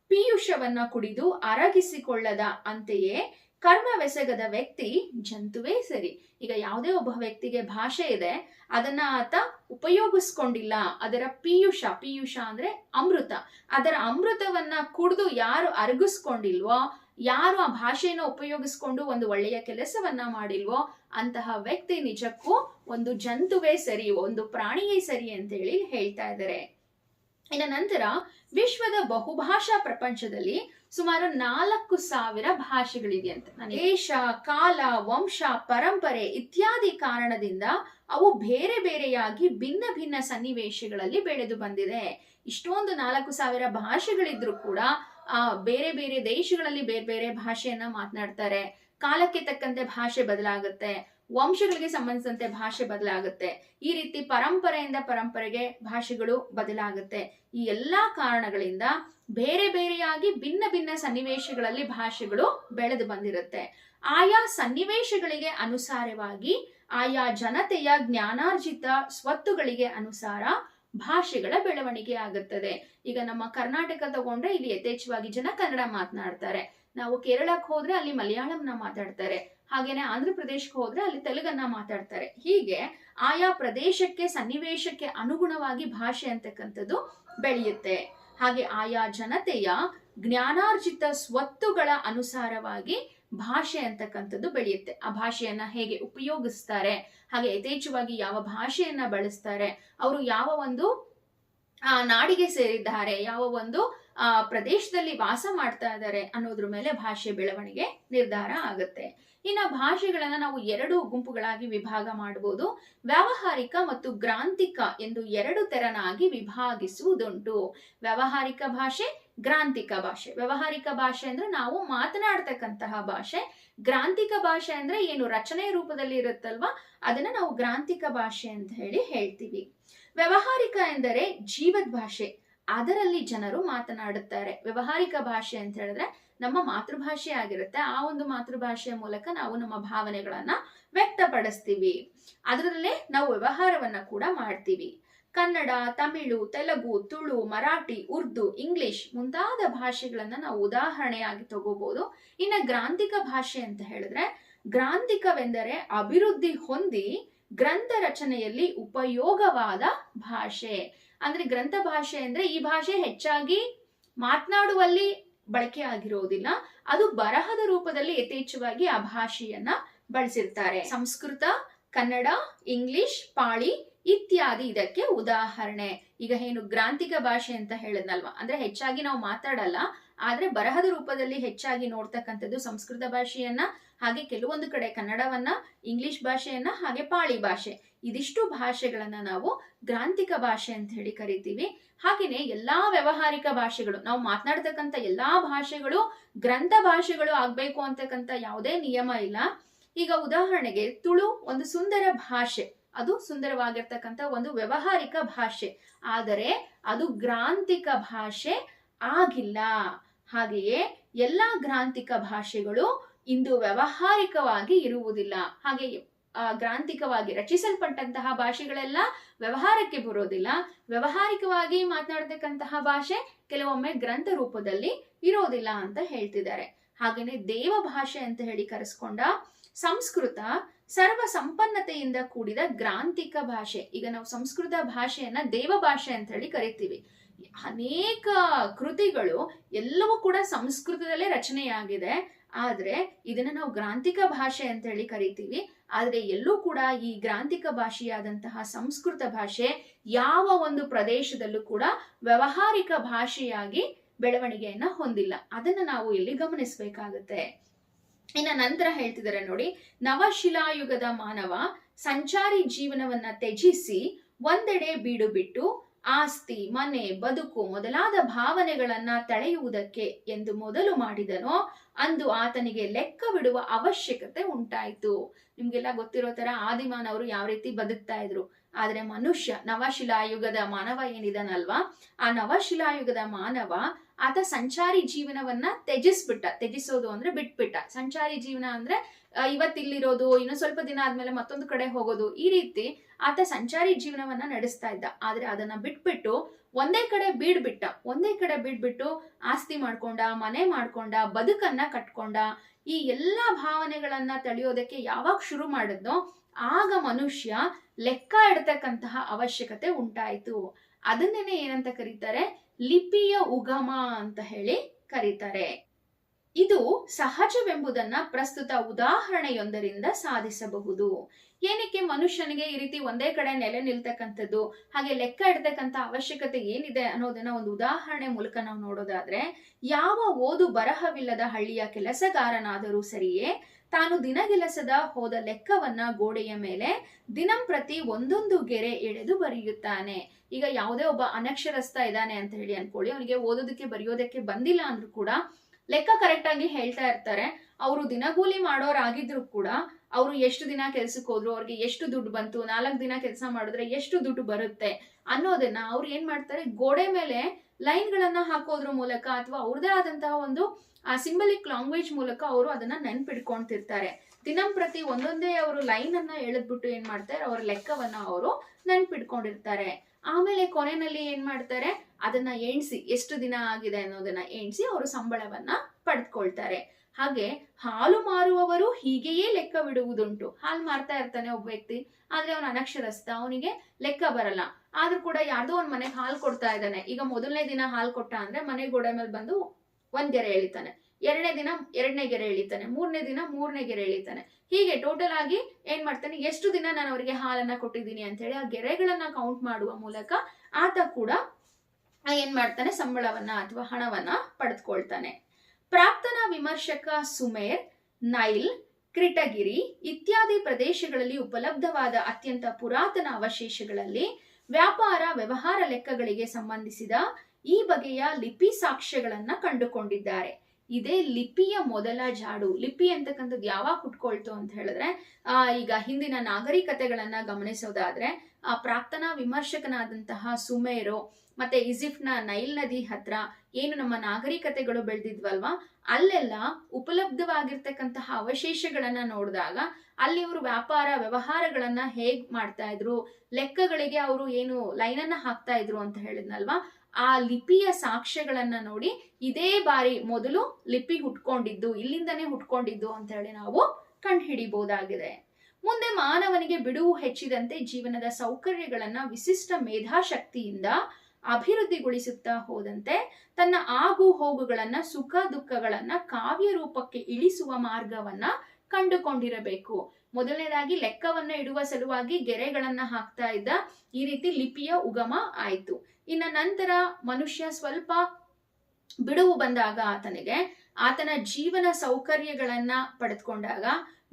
ಪೀಯುಷವನ್ನ ಕುಡಿದು ಅರಗಿಸಿಕೊಳ್ಳದ. ಅಂತೆಯೇ ಕರ್ಮವೆಸಗದ ವ್ಯಕ್ತಿ ಜಂತುವೇ ಸರಿ. ಈಗ ಯಾವುದೇ ಒಬ್ಬ ವ್ಯಕ್ತಿಗೆ ಭಾಷೆ ಇದೆ, ಅದನ್ನ ಆತ ಉಪಯೋಗಿಸ್ಕೊಂಡಿಲ್ಲ. ಅದರ ಪೀಯೂಷ ಪೀಯೂಷ ಅಂದ್ರೆ ಅಮೃತ. ಅದರ ಅಮೃತವನ್ನ ಕುಡಿದು ಯಾರು ಅರಗಿಸ್ಕೊಂಡಿಲ್ವೋ ಯಾರು ಆ ಭಾಷೆಯನ್ನು ಉಪಯೋಗಿಸ್ಕೊಂಡು ಒಂದು ಒಳ್ಳೆಯ ಕೆಲಸವನ್ನ ಮಾಡಿಲ್ವೋ ಅಂತಹ ವ್ಯಕ್ತಿ ನಿಜಕ್ಕೂ ಒಂದು ಜಂತುವೇ ಸರಿ, ಒಂದು ಪ್ರಾಣಿಯೇ ಸರಿ ಅಂತ ಹೇಳಿ ಹೇಳ್ತಾ ಇದ್ದಾರೆ. ಇನ್ನ ನಂತರ ವಿಶ್ವದ ಬಹುಭಾಷಾ ಪ್ರಪಂಚದಲ್ಲಿ ಸುಮಾರು ನಾಲ್ಕು ಸಾವಿರ ಭಾಷೆಗಳಿದೆಯಂತೆ ದೇಶ, ಕಾಲ, ವಂಶ, ಪರಂಪರೆ ಇತ್ಯಾದಿ ಕಾರಣದಿಂದ ಅವು ಬೇರೆ ಬೇರೆಯಾಗಿ ಭಿನ್ನ ಭಿನ್ನ ಸನ್ನಿವೇಶಗಳಲ್ಲಿ ಬೆಳೆದು ಬಂದಿದೆ. ಇಷ್ಟೊಂದು ನಾಲ್ಕು ಸಾವಿರ ಭಾಷೆಗಳಿದ್ರೂ ಕೂಡ ಬೇರೆ ಬೇರೆ ದೇಶಗಳಲ್ಲಿ ಬೇರೆ ಬೇರೆ ಭಾಷೆಯನ್ನ ಮಾತನಾಡ್ತಾರೆ. ಕಾಲಕ್ಕೆ ತಕ್ಕಂತೆ ಭಾಷೆ ಬದಲಾಗುತ್ತೆ. ವಂಶಗಳಿಗೆ ಸಂಬಂಧಿಸಿದಂತೆ ಭಾಷೆ ಬದಲಾಗುತ್ತೆ. ಈ ರೀತಿ ಪರಂಪರೆಯಿಂದ ಪರಂಪರೆಗೆ ಭಾಷೆಗಳು ಬದಲಾಗುತ್ತೆ. ಈ ಎಲ್ಲಾ ಕಾರಣಗಳಿಂದ ಬೇರೆ ಬೇರೆಯಾಗಿ ಭಿನ್ನ ಭಿನ್ನ ಸನ್ನಿವೇಶಗಳಲ್ಲಿ ಭಾಷೆಗಳು ಬೆಳೆದು ಬಂದಿರುತ್ತೆ. ಆಯಾ ಸನ್ನಿವೇಶಗಳಿಗೆ ಅನುಸಾರವಾಗಿ ಆಯಾ ಜನತೆಯ ಜ್ಞಾನಾರ್ಜಿತ ಸ್ವತ್ತುಗಳಿಗೆ ಅನುಸಾರ ಭಾಷೆಗಳ ಬೆಳವಣಿಗೆ ಆಗುತ್ತದೆ. ಈಗ ನಮ್ಮ ಕರ್ನಾಟಕ ತಗೊಂಡ್ರೆ ಇಲ್ಲಿ ಯಥೇಚ್ಛವಾಗಿ ಜನ ಕನ್ನಡ ಮಾತನಾಡ್ತಾರೆ. ನಾವು ಕೇರಳಕ್ಕೆ ಹೋದ್ರೆ ಅಲ್ಲಿ ಮಲಯಾಳಂನ ಮಾತಾಡ್ತಾರೆ. ಹಾಗೇನೆ ಆಂಧ್ರ ಪ್ರದೇಶಕ್ಕೆ ಹೋದ್ರೆ ಅಲ್ಲಿ ತೆಲುಗನ್ನ ಮಾತಾಡ್ತಾರೆ. ಹೀಗೆ ಆಯಾ ಪ್ರದೇಶಕ್ಕೆ, ಸನ್ನಿವೇಶಕ್ಕೆ ಅನುಗುಣವಾಗಿ ಭಾಷೆ ಅಂತಕ್ಕಂಥದ್ದು ಬೆಳೆಯುತ್ತೆ. ಹಾಗೆ ಆಯಾ ಜನತೆಯ ಜ್ಞಾನಾರ್ಜಿತ ಸ್ವತ್ತುಗಳ ಅನುಸಾರವಾಗಿ ಭಾಷೆ ಅಂತಕ್ಕಂಥದ್ದು ಬೆಳೆಯುತ್ತೆ. ಆ ಭಾಷೆಯನ್ನ ಹೇಗೆ ಉಪಯೋಗಿಸ್ತಾರೆ, ಹಾಗೆ ಯಥೇಚ್ಛವಾಗಿ ಯಾವ ಭಾಷೆಯನ್ನ ಬಳಸ್ತಾರೆ, ಅವರು ಯಾವ ಒಂದು, ಆ, ನಾಡಿಗೆ ಸೇರಿದ್ದಾರೆ, ಯಾವ ಒಂದು, ಆ, ಪ್ರದೇಶದಲ್ಲಿ ವಾಸ ಮಾಡ್ತಾ ಇದ್ದಾರೆ ಅನ್ನೋದ್ರ ಮೇಲೆ ಭಾಷೆ ಬೆಳವಣಿಗೆ ನಿರ್ಧಾರ ಆಗುತ್ತೆ. ಇನ್ನ ಭಾಷೆಗಳನ್ನ ನಾವು ಎರಡು ಗುಂಪುಗಳಾಗಿ ವಿಭಾಗ ಮಾಡಬಹುದು ವ್ಯಾವಹಾರಿಕ ಮತ್ತು ಗ್ರಾಂತಿಕ ಎಂದು ಎರಡು ತೆರನಾಗಿ ವಿಭಾಗಿಸುವುದುಂಟು. ವ್ಯಾವಹಾರಿಕ ಭಾಷೆ ಗ್ರಾಂತಿಕ ಭಾಷೆ. ವ್ಯವಹಾರಿಕ ಭಾಷೆ ಅಂದ್ರೆ ನಾವು ಮಾತನಾಡ್ತಕ್ಕಂತಹ ಭಾಷೆ. ಗ್ರಾಂತಿಕ ಭಾಷೆ ಅಂದ್ರೆ ಏನು? ರಚನೆ ರೂಪದಲ್ಲಿ ಇರುತ್ತಲ್ವಾ? ಅದನ್ನ ನಾವು ಗ್ರಾಂತಿಕ ಭಾಷೆ ಅಂತ ಹೇಳಿ ಹೇಳ್ತೀವಿ. ವ್ಯವಹಾರಿಕ ಎಂದರೆ ಜೀವದ ಭಾಷೆ. ಅದರಲ್ಲಿ ಜನರು ಮಾತನಾಡುತ್ತಾರೆ. ವ್ಯವಹಾರಿಕ ಭಾಷೆ ಅಂತ ಹೇಳಿದ್ರೆ ನಮ್ಮ ಮಾತೃಭಾಷೆ ಆಗಿರುತ್ತೆ. ಆ ಒಂದು ಮಾತೃಭಾಷೆಯ ಮೂಲಕ ನಾವು ನಮ್ಮ ಭಾವನೆಗಳನ್ನ ವ್ಯಕ್ತಪಡಿಸ್ತೀವಿ. ಅದರಲ್ಲೇ ನಾವು ವ್ಯವಹಾರವನ್ನ ಕೂಡ ಮಾಡ್ತೀವಿ. ಕನ್ನಡ, ತಮಿಳು, ತೆಲುಗು, ತುಳು, ಮರಾಠಿ, ಉರ್ದು, ಇಂಗ್ಲಿಷ್ ಮುಂತಾದ ಭಾಷೆಗಳನ್ನ ನಾವು ಉದಾಹರಣೆಯಾಗಿ ತಗೋಬಹುದು ಇನ್ನ ಗ್ರಾಂಥಿಕ ಭಾಷೆ ಅಂತ ಹೇಳಿದ್ರೆ, ಗ್ರಾಂಥಿಕವೆಂದರೆ ಅಭಿವೃದ್ಧಿ ಹೊಂದಿ ಗ್ರಂಥ ರಚನೆಯಲ್ಲಿ ಉಪಯೋಗವಾದ ಭಾಷೆ. ಅಂದ್ರೆ ಗ್ರಂಥ ಭಾಷೆ ಅಂದ್ರೆ ಈ ಭಾಷೆ ಹೆಚ್ಚಾಗಿ ಮಾತನಾಡುವಲ್ಲಿ ಬಳಕೆ ಆಗಿರೋದಿಲ್ಲ, ಅದು ಬರಹದ ರೂಪದಲ್ಲಿ ಯಥೇಚ್ಛವಾಗಿ ಆ ಭಾಷೆಯನ್ನ ಬಳಸಿರ್ತಾರೆ. ಸಂಸ್ಕೃತ, ಕನ್ನಡ, ಇಂಗ್ಲಿಷ್, ಪಾಳಿ ಇತ್ಯಾದಿ ಇದಕ್ಕೆ ಉದಾಹರಣೆ. ಈಗ ಏನು ಗ್ರಾಂಥಿಕ ಭಾಷೆ ಅಂತ ಹೇಳದ್ನಲ್ವಾ? ಅಂದ್ರೆ ಹೆಚ್ಚಾಗಿ ನಾವು ಮಾತಾಡಲ್ಲ, ಆದ್ರೆ ಬರಹದ ರೂಪದಲ್ಲಿ ಹೆಚ್ಚಾಗಿ ನೋಡ್ತಕ್ಕಂಥದ್ದು ಸಂಸ್ಕೃತ ಭಾಷೆಯನ್ನ, ಹಾಗೆ ಕೆಲವೊಂದು ಕಡೆ ಕನ್ನಡವನ್ನ, ಇಂಗ್ಲಿಷ್ ಭಾಷೆಯನ್ನ, ಹಾಗೆ ಪಾಳಿ ಭಾಷೆ. ಇದಿಷ್ಟು ಭಾಷೆಗಳನ್ನ ನಾವು ಗ್ರಾಂಥಿಕ ಭಾಷೆ ಅಂತ ಹೇಳಿ ಕರಿತೀವಿ. ಹಾಗೆಯೇ ಎಲ್ಲಾ ವ್ಯವಹಾರಿಕ ಭಾಷೆಗಳು, ನಾವು ಮಾತನಾಡ್ತಕ್ಕಂಥ ಎಲ್ಲಾ ಭಾಷೆಗಳು ಗ್ರಂಥ ಭಾಷೆಗಳು ಆಗ್ಬೇಕು ಅಂತಕ್ಕಂಥ ಯಾವುದೇ ನಿಯಮ ಇಲ್ಲ. ಈಗ ಉದಾಹರಣೆಗೆ ತುಳು ಒಂದು ಸುಂದರ ಭಾಷೆ. ಅದು ಸುಂದರವಾಗಿರ್ತಕ್ಕಂಥ ಒಂದು ವ್ಯವಹಾರಿಕ ಭಾಷೆ. ಆದರೆ ಅದು ಗ್ರಾಂಥಿಕ ಭಾಷೆ ಆಗಿಲ್ಲ. ಹಾಗೆಯೇ ಎಲ್ಲ ಗ್ರಾಂಥಿಕ ಭಾಷೆಗಳು ಇಂದು ವ್ಯವಹಾರಿಕವಾಗಿ ಇರುವುದಿಲ್ಲ. ಹಾಗೆ ಆ, ಗ್ರಾಂಥಿಕವಾಗಿ ರಚಿಸಲ್ಪಟ್ಟಂತಹ ಭಾಷೆಗಳೆಲ್ಲ ವ್ಯವಹಾರಕ್ಕೆ ಬರೋದಿಲ್ಲ. ವ್ಯವಹಾರಿಕವಾಗಿ ಮಾತನಾಡತಕ್ಕಂತಹ ಭಾಷೆ ಕೆಲವೊಮ್ಮೆ ಗ್ರಂಥ ರೂಪದಲ್ಲಿ ಇರೋದಿಲ್ಲ ಅಂತ ಹೇಳ್ತಿದ್ದಾರೆ. ಹಾಗೇನೆ ದೇವ ಭಾಷೆ ಅಂತ ಹೇಳಿ ಕರೆಸ್ಕೊಂಡ ಸಂಸ್ಕೃತ ಸರ್ವ ಸಂಪನ್ನತೆಯಿಂದ ಕೂಡಿದ ಗ್ರಾಂಥಿಕ ಭಾಷೆ. ಈಗ ನಾವು ಸಂಸ್ಕೃತ ಭಾಷೆಯನ್ನ ದೇವ ಭಾಷೆ ಅಂತ ಹೇಳಿ ಕರಿತೀವಿ. ಅನೇಕ ಕೃತಿಗಳು ಎಲ್ಲವೂ ಕೂಡ ಸಂಸ್ಕೃತದಲ್ಲೇ ರಚನೆಯಾಗಿದೆ. ಆದ್ರೆ ಇದನ್ನ ನಾವು ಗ್ರಾಂಥಿಕ ಭಾಷೆ ಅಂತ ಹೇಳಿ ಕರಿತೀವಿ. ಆದ್ರೆ ಎಲ್ಲೂ ಕೂಡ ಈ ಗ್ರಾಂಥಿಕ ಭಾಷೆಯಾದಂತಹ ಸಂಸ್ಕೃತ ಭಾಷೆ ಯಾವ ಒಂದು ಪ್ರದೇಶದಲ್ಲೂ ಕೂಡ ವ್ಯವಹಾರಿಕ ಭಾಷೆಯಾಗಿ ಬೆಳವಣಿಗೆಯನ್ನ ಹೊಂದಿಲ್ಲ. ಅದನ್ನ ನಾವು ಇಲ್ಲಿ ಗಮನಿಸಬೇಕಾಗುತ್ತೆ? ಇನ್ನ ನಂತರ ಹೇಳ್ತಿದ್ದಾರೆ ನೋಡಿ, ನವಶಿಲಾಯುಗದ ಮಾನವ ಸಂಚಾರಿ ಜೀವನವನ್ನ ತ್ಯಜಿಸಿ ಒಂದೆಡೆ ಬೀಡು ಬಿಟ್ಟು ಆಸ್ತಿ, ಮನೆ, ಬದುಕು ಮೊದಲಾದ ಭಾವನೆಗಳನ್ನ ತಳೆಯುವುದಕ್ಕೆ ಎಂದು ಮೊದಲು ಮಾಡಿದನೋ, ಅಂದು ಆತನಿಗೆ ಲೆಕ್ಕವಿಡುವ ಅವಶ್ಯಕತೆ ಉಂಟಾಯಿತು. ನಿಮ್ಗೆಲ್ಲ ಗೊತ್ತಿರೋ ತರ ಆದಿಮಾನವರು ಯಾವ ರೀತಿ ಬದುಕ್ತಾ ಇದ್ರು. ಆದ್ರೆ ಮನುಷ್ಯ ನವಶಿಲಾಯುಗದ ಮಾನವ ಏನಿದಾನಲ್ವಾ? ಆ ನವಶಿಲಾಯುಗದ ಮಾನವ ಆತ ಸಂಚಾರಿ ಜೀವನವನ್ನ ತ್ಯಜಿಸ್ಬಿಟ್ಟ. ತ್ಯಜಿಸೋದು ಅಂದ್ರೆ ಬಿಟ್ಬಿಟ್ಟ. ಸಂಚಾರಿ ಜೀವನ ಅಂದ್ರೆ ಇವತ್ತಿಲ್ಲಿರೋದು, ಇನ್ನು ಸ್ವಲ್ಪ ದಿನ ಆದ್ಮೇಲೆ ಮತ್ತೊಂದು ಕಡೆ ಹೋಗೋದು, ಈ ರೀತಿ ಆತ ಸಂಚಾರಿ ಜೀವನವನ್ನ ನಡೆಸ್ತಾ ಇದ್ದ. ಆದ್ರೆ ಅದನ್ನ ಬಿಟ್ಬಿಟ್ಟು ಒಂದೇ ಕಡೆ ಬೀಡ್ಬಿಟ್ಟ. ಒಂದೇ ಕಡೆ ಬೀಡ್ಬಿಟ್ಟು ಆಸ್ತಿ ಮಾಡ್ಕೊಂಡ, ಮನೆ ಮಾಡ್ಕೊಂಡ, ಬದುಕನ್ನ ಕಟ್ಕೊಂಡ, ಈ ಎಲ್ಲಾ ಭಾವನೆಗಳನ್ನ ತಳಿಯೋದಕ್ಕೆ ಯಾವಾಗ ಶುರು ಮಾಡಿದ್ನೋ, ಆಗ ಮನುಷ್ಯ ಲೆಕ್ಕ ಇಡ್ತಕ್ಕಂತಹ ಅವಶ್ಯಕತೆ ಉಂಟಾಯಿತು. ಅದನ್ನೇನೆ ಏನಂತ ಕರೀತಾರೆ? ಲಿಪಿಯ ಉಗಮ ಅಂತ ಹೇಳಿ ಕರೀತಾರೆ. ಇದು ಸಹಜವೆಂಬುದನ್ನ ಪ್ರಸ್ತುತ ಉದಾಹರಣೆಯೊಂದರಿಂದ ಸಾಧಿಸಬಹುದು. ಏನಕ್ಕೆ ಮನುಷ್ಯನಿಗೆ ಈ ರೀತಿ ಒಂದೇ ಕಡೆ ನೆಲೆ ನಿಲ್ತಕ್ಕಂಥದ್ದು, ಹಾಗೆ ಲೆಕ್ಕ ಇಡ್ತಕ್ಕಂಥ ಅವಶ್ಯಕತೆ ಏನಿದೆ ಅನ್ನೋದನ್ನ ಒಂದು ಉದಾಹರಣೆ ಮೂಲಕ ನಾವು ನೋಡೋದಾದ್ರೆ, ಯಾವ ಓದು ಬರಹವಿಲ್ಲದ ಹಳ್ಳಿಯ ಕೆಲಸಗಾರನಾದರೂ ಸರಿಯೇ ತಾನು ದಿನಗೆಲಸದ ಹೋದ ಲೆಕ್ಕವನ್ನ ಗೋಡೆಯ ಮೇಲೆ ದಿನಂಪ್ರತಿ ಒಂದೊಂದು ಗೆರೆ ಎಳೆದು ಬರೆಯುತ್ತಾನೆ. ಈಗ ಯಾವುದೇ ಒಬ್ಬ ಅನಕ್ಷರಸ್ಥ ಇದ್ದಾನೆ ಅಂತ ಹೇಳಿ ಅನ್ಕೊಳ್ಳಿ. ಅವನಿಗೆ ಓದೋದಕ್ಕೆ, ಬರೆಯೋದಕ್ಕೆ ಬಂದಿಲ್ಲ ಅಂದ್ರೂ ಕೂಡ ಲೆಕ್ಕ ಕರೆಕ್ಟ್ ಆಗಿ ಹೇಳ್ತಾ ಇರ್ತಾರೆ. ಅವರು ದಿನಗೂಲಿ ಮಾಡೋರಾಗಿದ್ರು ಕೂಡ ಅವರು ಎಷ್ಟು ದಿನ ಕೆಲ್ಸಕ್ಕೆ ಹೋದ್ರು, ಅವ್ರಿಗೆ ಎಷ್ಟು ದುಡ್ಡು ಬಂತು, ನಾಲ್ಕು ದಿನ ಕೆಲಸ ಮಾಡಿದ್ರೆ ಎಷ್ಟು ದುಡ್ಡು ಬರುತ್ತೆ ಅನ್ನೋದನ್ನ ಅವ್ರು ಏನ್ ಮಾಡ್ತಾರೆ? ಗೋಡೆ ಮೇಲೆ ಲೈನ್ ಗಳನ್ನ ಹಾಕೋದ್ರ ಮೂಲಕ ಅಥವಾ ಅವ್ರದೇ ಆದಂತಹ ಒಂದು, ಆ ಸಿಂಬಲಿಕ್ ಲಾಂಗ್ವೇಜ್ ಮೂಲಕ ಅವರು ಅದನ್ನ ನೆನ್ಪಿಡ್ಕೊಂತಿರ್ತಾರೆ. ದಿನಂಪ್ರತಿ ಒಂದೊಂದೇ ಅವರು ಲೈನ್ ಅನ್ನ ಎಳೆದ್ಬಿಟ್ಟು ಏನ್ ಮಾಡ್ತಾರೆ, ಅವ್ರ ಲೆಕ್ಕವನ್ನ ಅವರು ನೆನ್ಪಿಡ್ಕೊಂಡಿರ್ತಾರೆ. ಆಮೇಲೆ ಕೊನೆಯಲ್ಲಿ ಏನ್ ಮಾಡ್ತಾರೆ, ಅದನ್ನ ಎಣ್ಸಿ, ಎಷ್ಟು ದಿನ ಆಗಿದೆ ಅನ್ನೋದನ್ನ ಎಣ್ಸಿ ಅವರು ಸಂಬಳವನ್ನ ಪಡೆದುಕೊಳ್ತಾರೆ ಹಾಗೆ ಹಾಲು ಮಾರುವವರು ಹೀಗೆಯೇ ಲೆಕ್ಕ ಬಿಡುವುದುಂಟು. ಹಾಲು ಮಾರ್ತಾ ಇರ್ತಾನೆ ಒಬ್ಬ ವ್ಯಕ್ತಿ, ಆದ್ರೆ ಅವನ ಅನಕ್ಷರಸ್ಥ, ಅವನಿಗೆ ಲೆಕ್ಕ ಬರಲ್ಲ. ಆದ್ರೂ ಕೂಡ ಯಾರ್ದೋ ಒಂದ್ ಮನೆಗೆ ಹಾಲು ಕೊಡ್ತಾ ಇದ್ದಾನೆ. ಈಗ ಮೊದಲನೇ ದಿನ ಹಾಲು ಕೊಟ್ಟ ಅಂದ್ರೆ ಮನೆ ಗೋಡೆ ಮೇಲೆ ಬಂದು ಒಂದ್ ಗೆರೆ ಎಳಿತಾನೆ. ಎರಡನೇ ದಿನ ಎರಡನೇ ಗೆರೆ ಎಳಿತಾನೆ. ಮೂರನೇ ದಿನ ಮೂರನೇ ಗೆರೆ ಎಳಿತಾನೆ. ಹೀಗೆ ಟೋಟಲ್ ಆಗಿ ಏನ್ ಮಾಡ್ತಾನೆ? ಎಷ್ಟು ದಿನ ನಾನು ಅವರಿಗೆ ಹಾಲನ್ನ ಕೊಟ್ಟಿದ್ದೀನಿ ಅಂತ ಹೇಳಿ ಆ ಗೆರೆಗಳನ್ನ ಕೌಂಟ್ ಮಾಡುವ ಮೂಲಕ ಆತ ಕೂಡ ಏನ್ ಮಾಡ್ತಾನೆ? ಸಂಬಳವನ್ನ ಅಥವಾ ಹಣವನ್ನ ಪಡೆದುಕೊಳ್ತಾನೆ. ಪ್ರಾಕ್ತನ ವಿಮರ್ಶಕ ಸುಮೇರ್, ನೈಲ್, ಕ್ರಿಟಗಿರಿ ಇತ್ಯಾದಿ ಪ್ರದೇಶಗಳಲ್ಲಿ ಉಪಲಬ್ಧವಾದ ಅತ್ಯಂತ ಪುರಾತನ ಅವಶೇಷಗಳಲ್ಲಿ ವ್ಯಾಪಾರ ವ್ಯವಹಾರ ಲೆಕ್ಕಗಳಿಗೆ ಸಂಬಂಧಿಸಿದ ಈ ಬಗೆಯ ಲಿಪಿ ಸಾಕ್ಷ್ಯಗಳನ್ನ ಕಂಡುಕೊಂಡಿದ್ದಾರೆ. ಇದೇ ಲಿಪಿಯ ಮೊದಲ ಜಾಡು, ಲಿಪಿ ಅಂತಕ್ಕಂಥದ್ದು ಯಾವಾಗ ಹುಟ್ಕೊಳ್ತು ಅಂತ ಹೇಳಿದ್ರೆ, ಆ, ಈಗ ಹಿಂದಿನ ನಾಗರಿಕತೆಗಳನ್ನ ಗಮನಿಸೋದಾದ್ರೆ, ಆ ಪ್ರಾಕ್ತನ ವಿಮರ್ಶಕನಾದಂತಹ ಸುಮೇರು ಮತ್ತೆ ಈಜಿಪ್ಟ್ನ ನೈಲ್ ನದಿ ಹತ್ರ ಏನು ನಮ್ಮ ನಾಗರಿಕತೆಗಳು ಬೆಳೆದಿದ್ವಲ್ವಾ? ಅಲ್ಲೆಲ್ಲ ಉಪಲಬ್ಧವಾಗಿರ್ತಕ್ಕಂತಹ ಅವಶೇಷಗಳನ್ನ ನೋಡಿದಾಗ ಅಲ್ಲಿ ಅವರು ವ್ಯಾಪಾರ ವ್ಯವಹಾರಗಳನ್ನ ಹೇಗ್ ಮಾಡ್ತಾ ಇದ್ರು? ಲೆಕ್ಕಗಳಿಗೆ ಅವರು ಏನು ಲೈನನ್ನ ಹಾಕ್ತಾ ಇದ್ರು ಅಂತ ಹೇಳಿದ್ನಲ್ವಾ? ಆ ಲಿಪಿಯ ಸಾಕ್ಷ್ಯಗಳನ್ನ ನೋಡಿ ಇದೇ ಬಾರಿ ಮೊದಲು ಲಿಪಿ ಹುಟ್ಕೊಂಡಿದ್ದು, ಇಲ್ಲಿಂದನೇ ಹುಟ್ಕೊಂಡಿದ್ದು ಅಂತ ಹೇಳಿ ನಾವು ಕಂಡುಹಿಡಿಬಹುದಾಗಿದೆ. ಮುಂದೆ ಮಾನವನಿಗೆ ಬಿಡುವು ಹೆಚ್ಚಿದಂತೆ ಜೀವನದ ಸೌಕರ್ಯಗಳನ್ನ ವಿಶಿಷ್ಟ ಮೇಧಾಶಕ್ತಿಯಿಂದ ಅಭಿವೃದ್ಧಿಗೊಳಿಸುತ್ತಾ ಹೋದಂತೆ ತನ್ನ ಆಗು ಹೋಗುಗಳನ್ನ ಸುಖ ದುಃಖಗಳನ್ನ ಕಾವ್ಯ ರೂಪಕ್ಕೆ ಇಳಿಸುವ ಮಾರ್ಗವನ್ನ ಕಂಡುಕೊಂಡಿರಬೇಕು. ಮೊದಲನೇದಾಗಿ ಲೆಕ್ಕವನ್ನ ಇಡುವ ಸಲುವಾಗಿ ಗೆರೆಗಳನ್ನ ಹಾಕ್ತಾ ಇದ್ದ ಈ ರೀತಿ ಲಿಪಿಯ ಉಗಮ ಆಯ್ತು. ಇನ್ನ ನಂತರ ಮನುಷ್ಯ ಸ್ವಲ್ಪ ಬಿಡುವು ಬಂದಾಗ ಆತನಿಗೆ ಆತನ ಜೀವನ ಸೌಕರ್ಯಗಳನ್ನ ಪಡೆದುಕೊಂಡಾಗ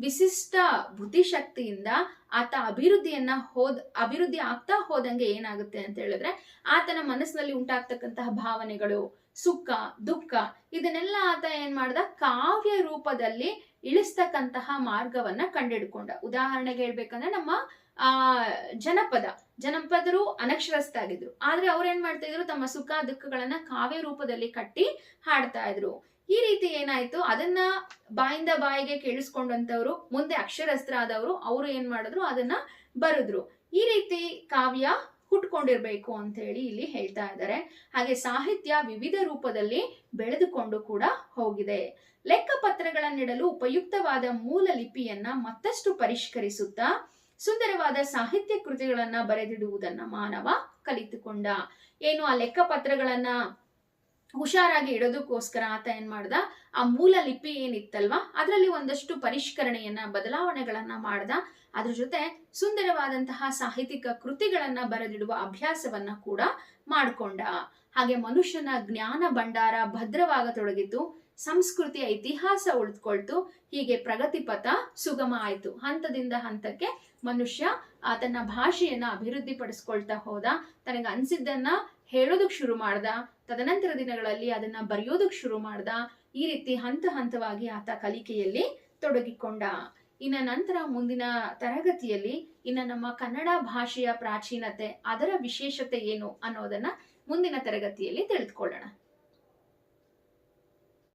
ವಿಶಿಷ್ಟ ಬುದ್ಧಿಶಕ್ತಿಯಿಂದ ಆತ ಅಭಿವೃದ್ಧಿಯನ್ನ ಹೋದ್, ಅಭಿವೃದ್ಧಿ ಆಗ್ತಾ ಹೋದಂಗೆ ಏನಾಗುತ್ತೆ ಅಂತ ಹೇಳಿದ್ರೆ ಆತನ ಮನಸ್ಸಿನಲ್ಲಿ ಉಂಟಾಗ್ತಕ್ಕಂತಹ ಭಾವನೆಗಳು, ಸುಖ, ದುಃಖ, ಇದನ್ನೆಲ್ಲ ಆತ ಏನ್ ಮಾಡ್ದ? ಕಾವ್ಯ ರೂಪದಲ್ಲಿ ಇಳಿಸ್ತಕ್ಕಂತಹ ಮಾರ್ಗವನ್ನ ಕಂಡಿಡ್ಕೊಂಡ. ಉದಾಹರಣೆಗೆ ಹೇಳ್ಬೇಕಂದ್ರೆ ನಮ್ಮ, ಆ, ಜನಪದ. ಜನಪದರು ಅನಕ್ಷರಸ್ಥಾಗಿದ್ರು ಆದ್ರೆ ಅವ್ರು ಏನ್ ಮಾಡ್ತಾ ಇದ್ರು? ತಮ್ಮ ಸುಖ, ದುಃಖಗಳನ್ನ ಕಾವ್ಯ ರೂಪದಲ್ಲಿ ಕಟ್ಟಿ ಹಾಡ್ತಾ ಇದ್ರು. ಈ ರೀತಿ ಏನಾಯ್ತು? ಅದನ್ನ ಬಾಯಿಂದ ಬಾಯಿಗೆ ಕೇಳಿಸ್ಕೊಂಡಂತವ್ರು ಮುಂದೆ ಅಕ್ಷರಸ್ತ್ರ ಆದವರು ಅವರು ಏನ್ ಮಾಡಿದ್ರು? ಅದನ್ನ ಬರೆದ್ರು. ಈ ರೀತಿ ಕಾವ್ಯ ಹುಟ್ಕೊಂಡಿರ್ಬೇಕು ಅಂತ ಹೇಳಿ ಇಲ್ಲಿ ಹೇಳ್ತಾ ಇದ್ದಾರೆ. ಹಾಗೆ ಸಾಹಿತ್ಯ ವಿವಿಧ ರೂಪದಲ್ಲಿ ಬೆಳೆದುಕೊಂಡು ಕೂಡ ಹೋಗಿದೆ. ಲೆಕ್ಕಪತ್ರಗಳನ್ನಿಡಲು ಉಪಯುಕ್ತವಾದ ಮೂಲ ಲಿಪಿಯನ್ನ ಮತ್ತಷ್ಟು ಪರಿಷ್ಕರಿಸುತ್ತಾ, ಸುಂದರವಾದ ಸಾಹಿತ್ಯ ಕೃತಿಗಳನ್ನ ಬರೆದಿಡುವುದನ್ನ ಮಾನವ ಕಲಿತುಕೊಂಡ. ಏನು ಆ ಲೆಕ್ಕಪತ್ರಗಳನ್ನ ಹುಷಾರಾಗಿ ಇಡೋದಕ್ಕೋಸ್ಕರ ಆತ ಏನ್ ಮಾಡ್ದ? ಆ ಮೂಲ ಲಿಪಿ ಏನಿತ್ತಲ್ವಾ, ಅದರಲ್ಲಿ ಒಂದಷ್ಟು ಪರಿಷ್ಕರಣೆಯನ್ನ, ಬದಲಾವಣೆಗಳನ್ನ ಮಾಡ್ದ. ಅದ್ರ ಜೊತೆ ಸುಂದರವಾದಂತಹ ಸಾಹಿತ್ಯಿಕ ಕೃತಿಗಳನ್ನ ಬರೆದಿಡುವ ಅಭ್ಯಾಸವನ್ನ ಕೂಡ ಮಾಡ್ಕೊಂಡ. ಹಾಗೆ ಮನುಷ್ಯನ ಜ್ಞಾನ ಭಂಡಾರ ಭದ್ರವಾಗತೊಡಗಿತು ಸಂಸ್ಕೃತಿಯ ಇತಿಹಾಸ ಉಳಿದುಕೊಳ್ತು ಹೀಗೆ ಪ್ರಗತಿ ಪಥ ಸುಗಮ ಆಯ್ತು. ಹಂತದಿಂದ ಹಂತಕ್ಕೆ ಮನುಷ್ಯ ತನ್ನ ಭಾಷೆಯನ್ನ ಅಭಿವೃದ್ಧಿ ಪಡಿಸ್ಕೊಳ್ತಾ ಹೋದ. ತನಗೆ ಅನ್ಸಿದ್ದನ್ನ ಹೇಳೋದಕ್ ಶುರು ಮಾಡ್ದ, ತದನಂತರ ದಿನಗಳಲ್ಲಿ ಅದನ್ನ ಬರೆಯೋದಕ್ಕೆ ಶುರು ಮಾಡ್ದ, ಈ ರೀತಿ ಹಂತ ಹಂತವಾಗಿ ಆತ ಕಲಿಕೆಯಲ್ಲಿ ತೊಡಗಿಕೊಂಡ. ಇನ್ನ ನಂತರ ಮುಂದಿನ ತರಗತಿಯಲ್ಲಿ ಇನ್ನ ನಮ್ಮ ಕನ್ನಡ ಭಾಷೆಯ ಪ್ರಾಚೀನತೆ, ಅದರ ವಿಶೇಷತೆ ಏನು ಅನ್ನೋದನ್ನ ಮುಂದಿನ ತರಗತಿಯಲ್ಲಿ ತಿಳಿದುಕೊಳ್ಳೋಣ.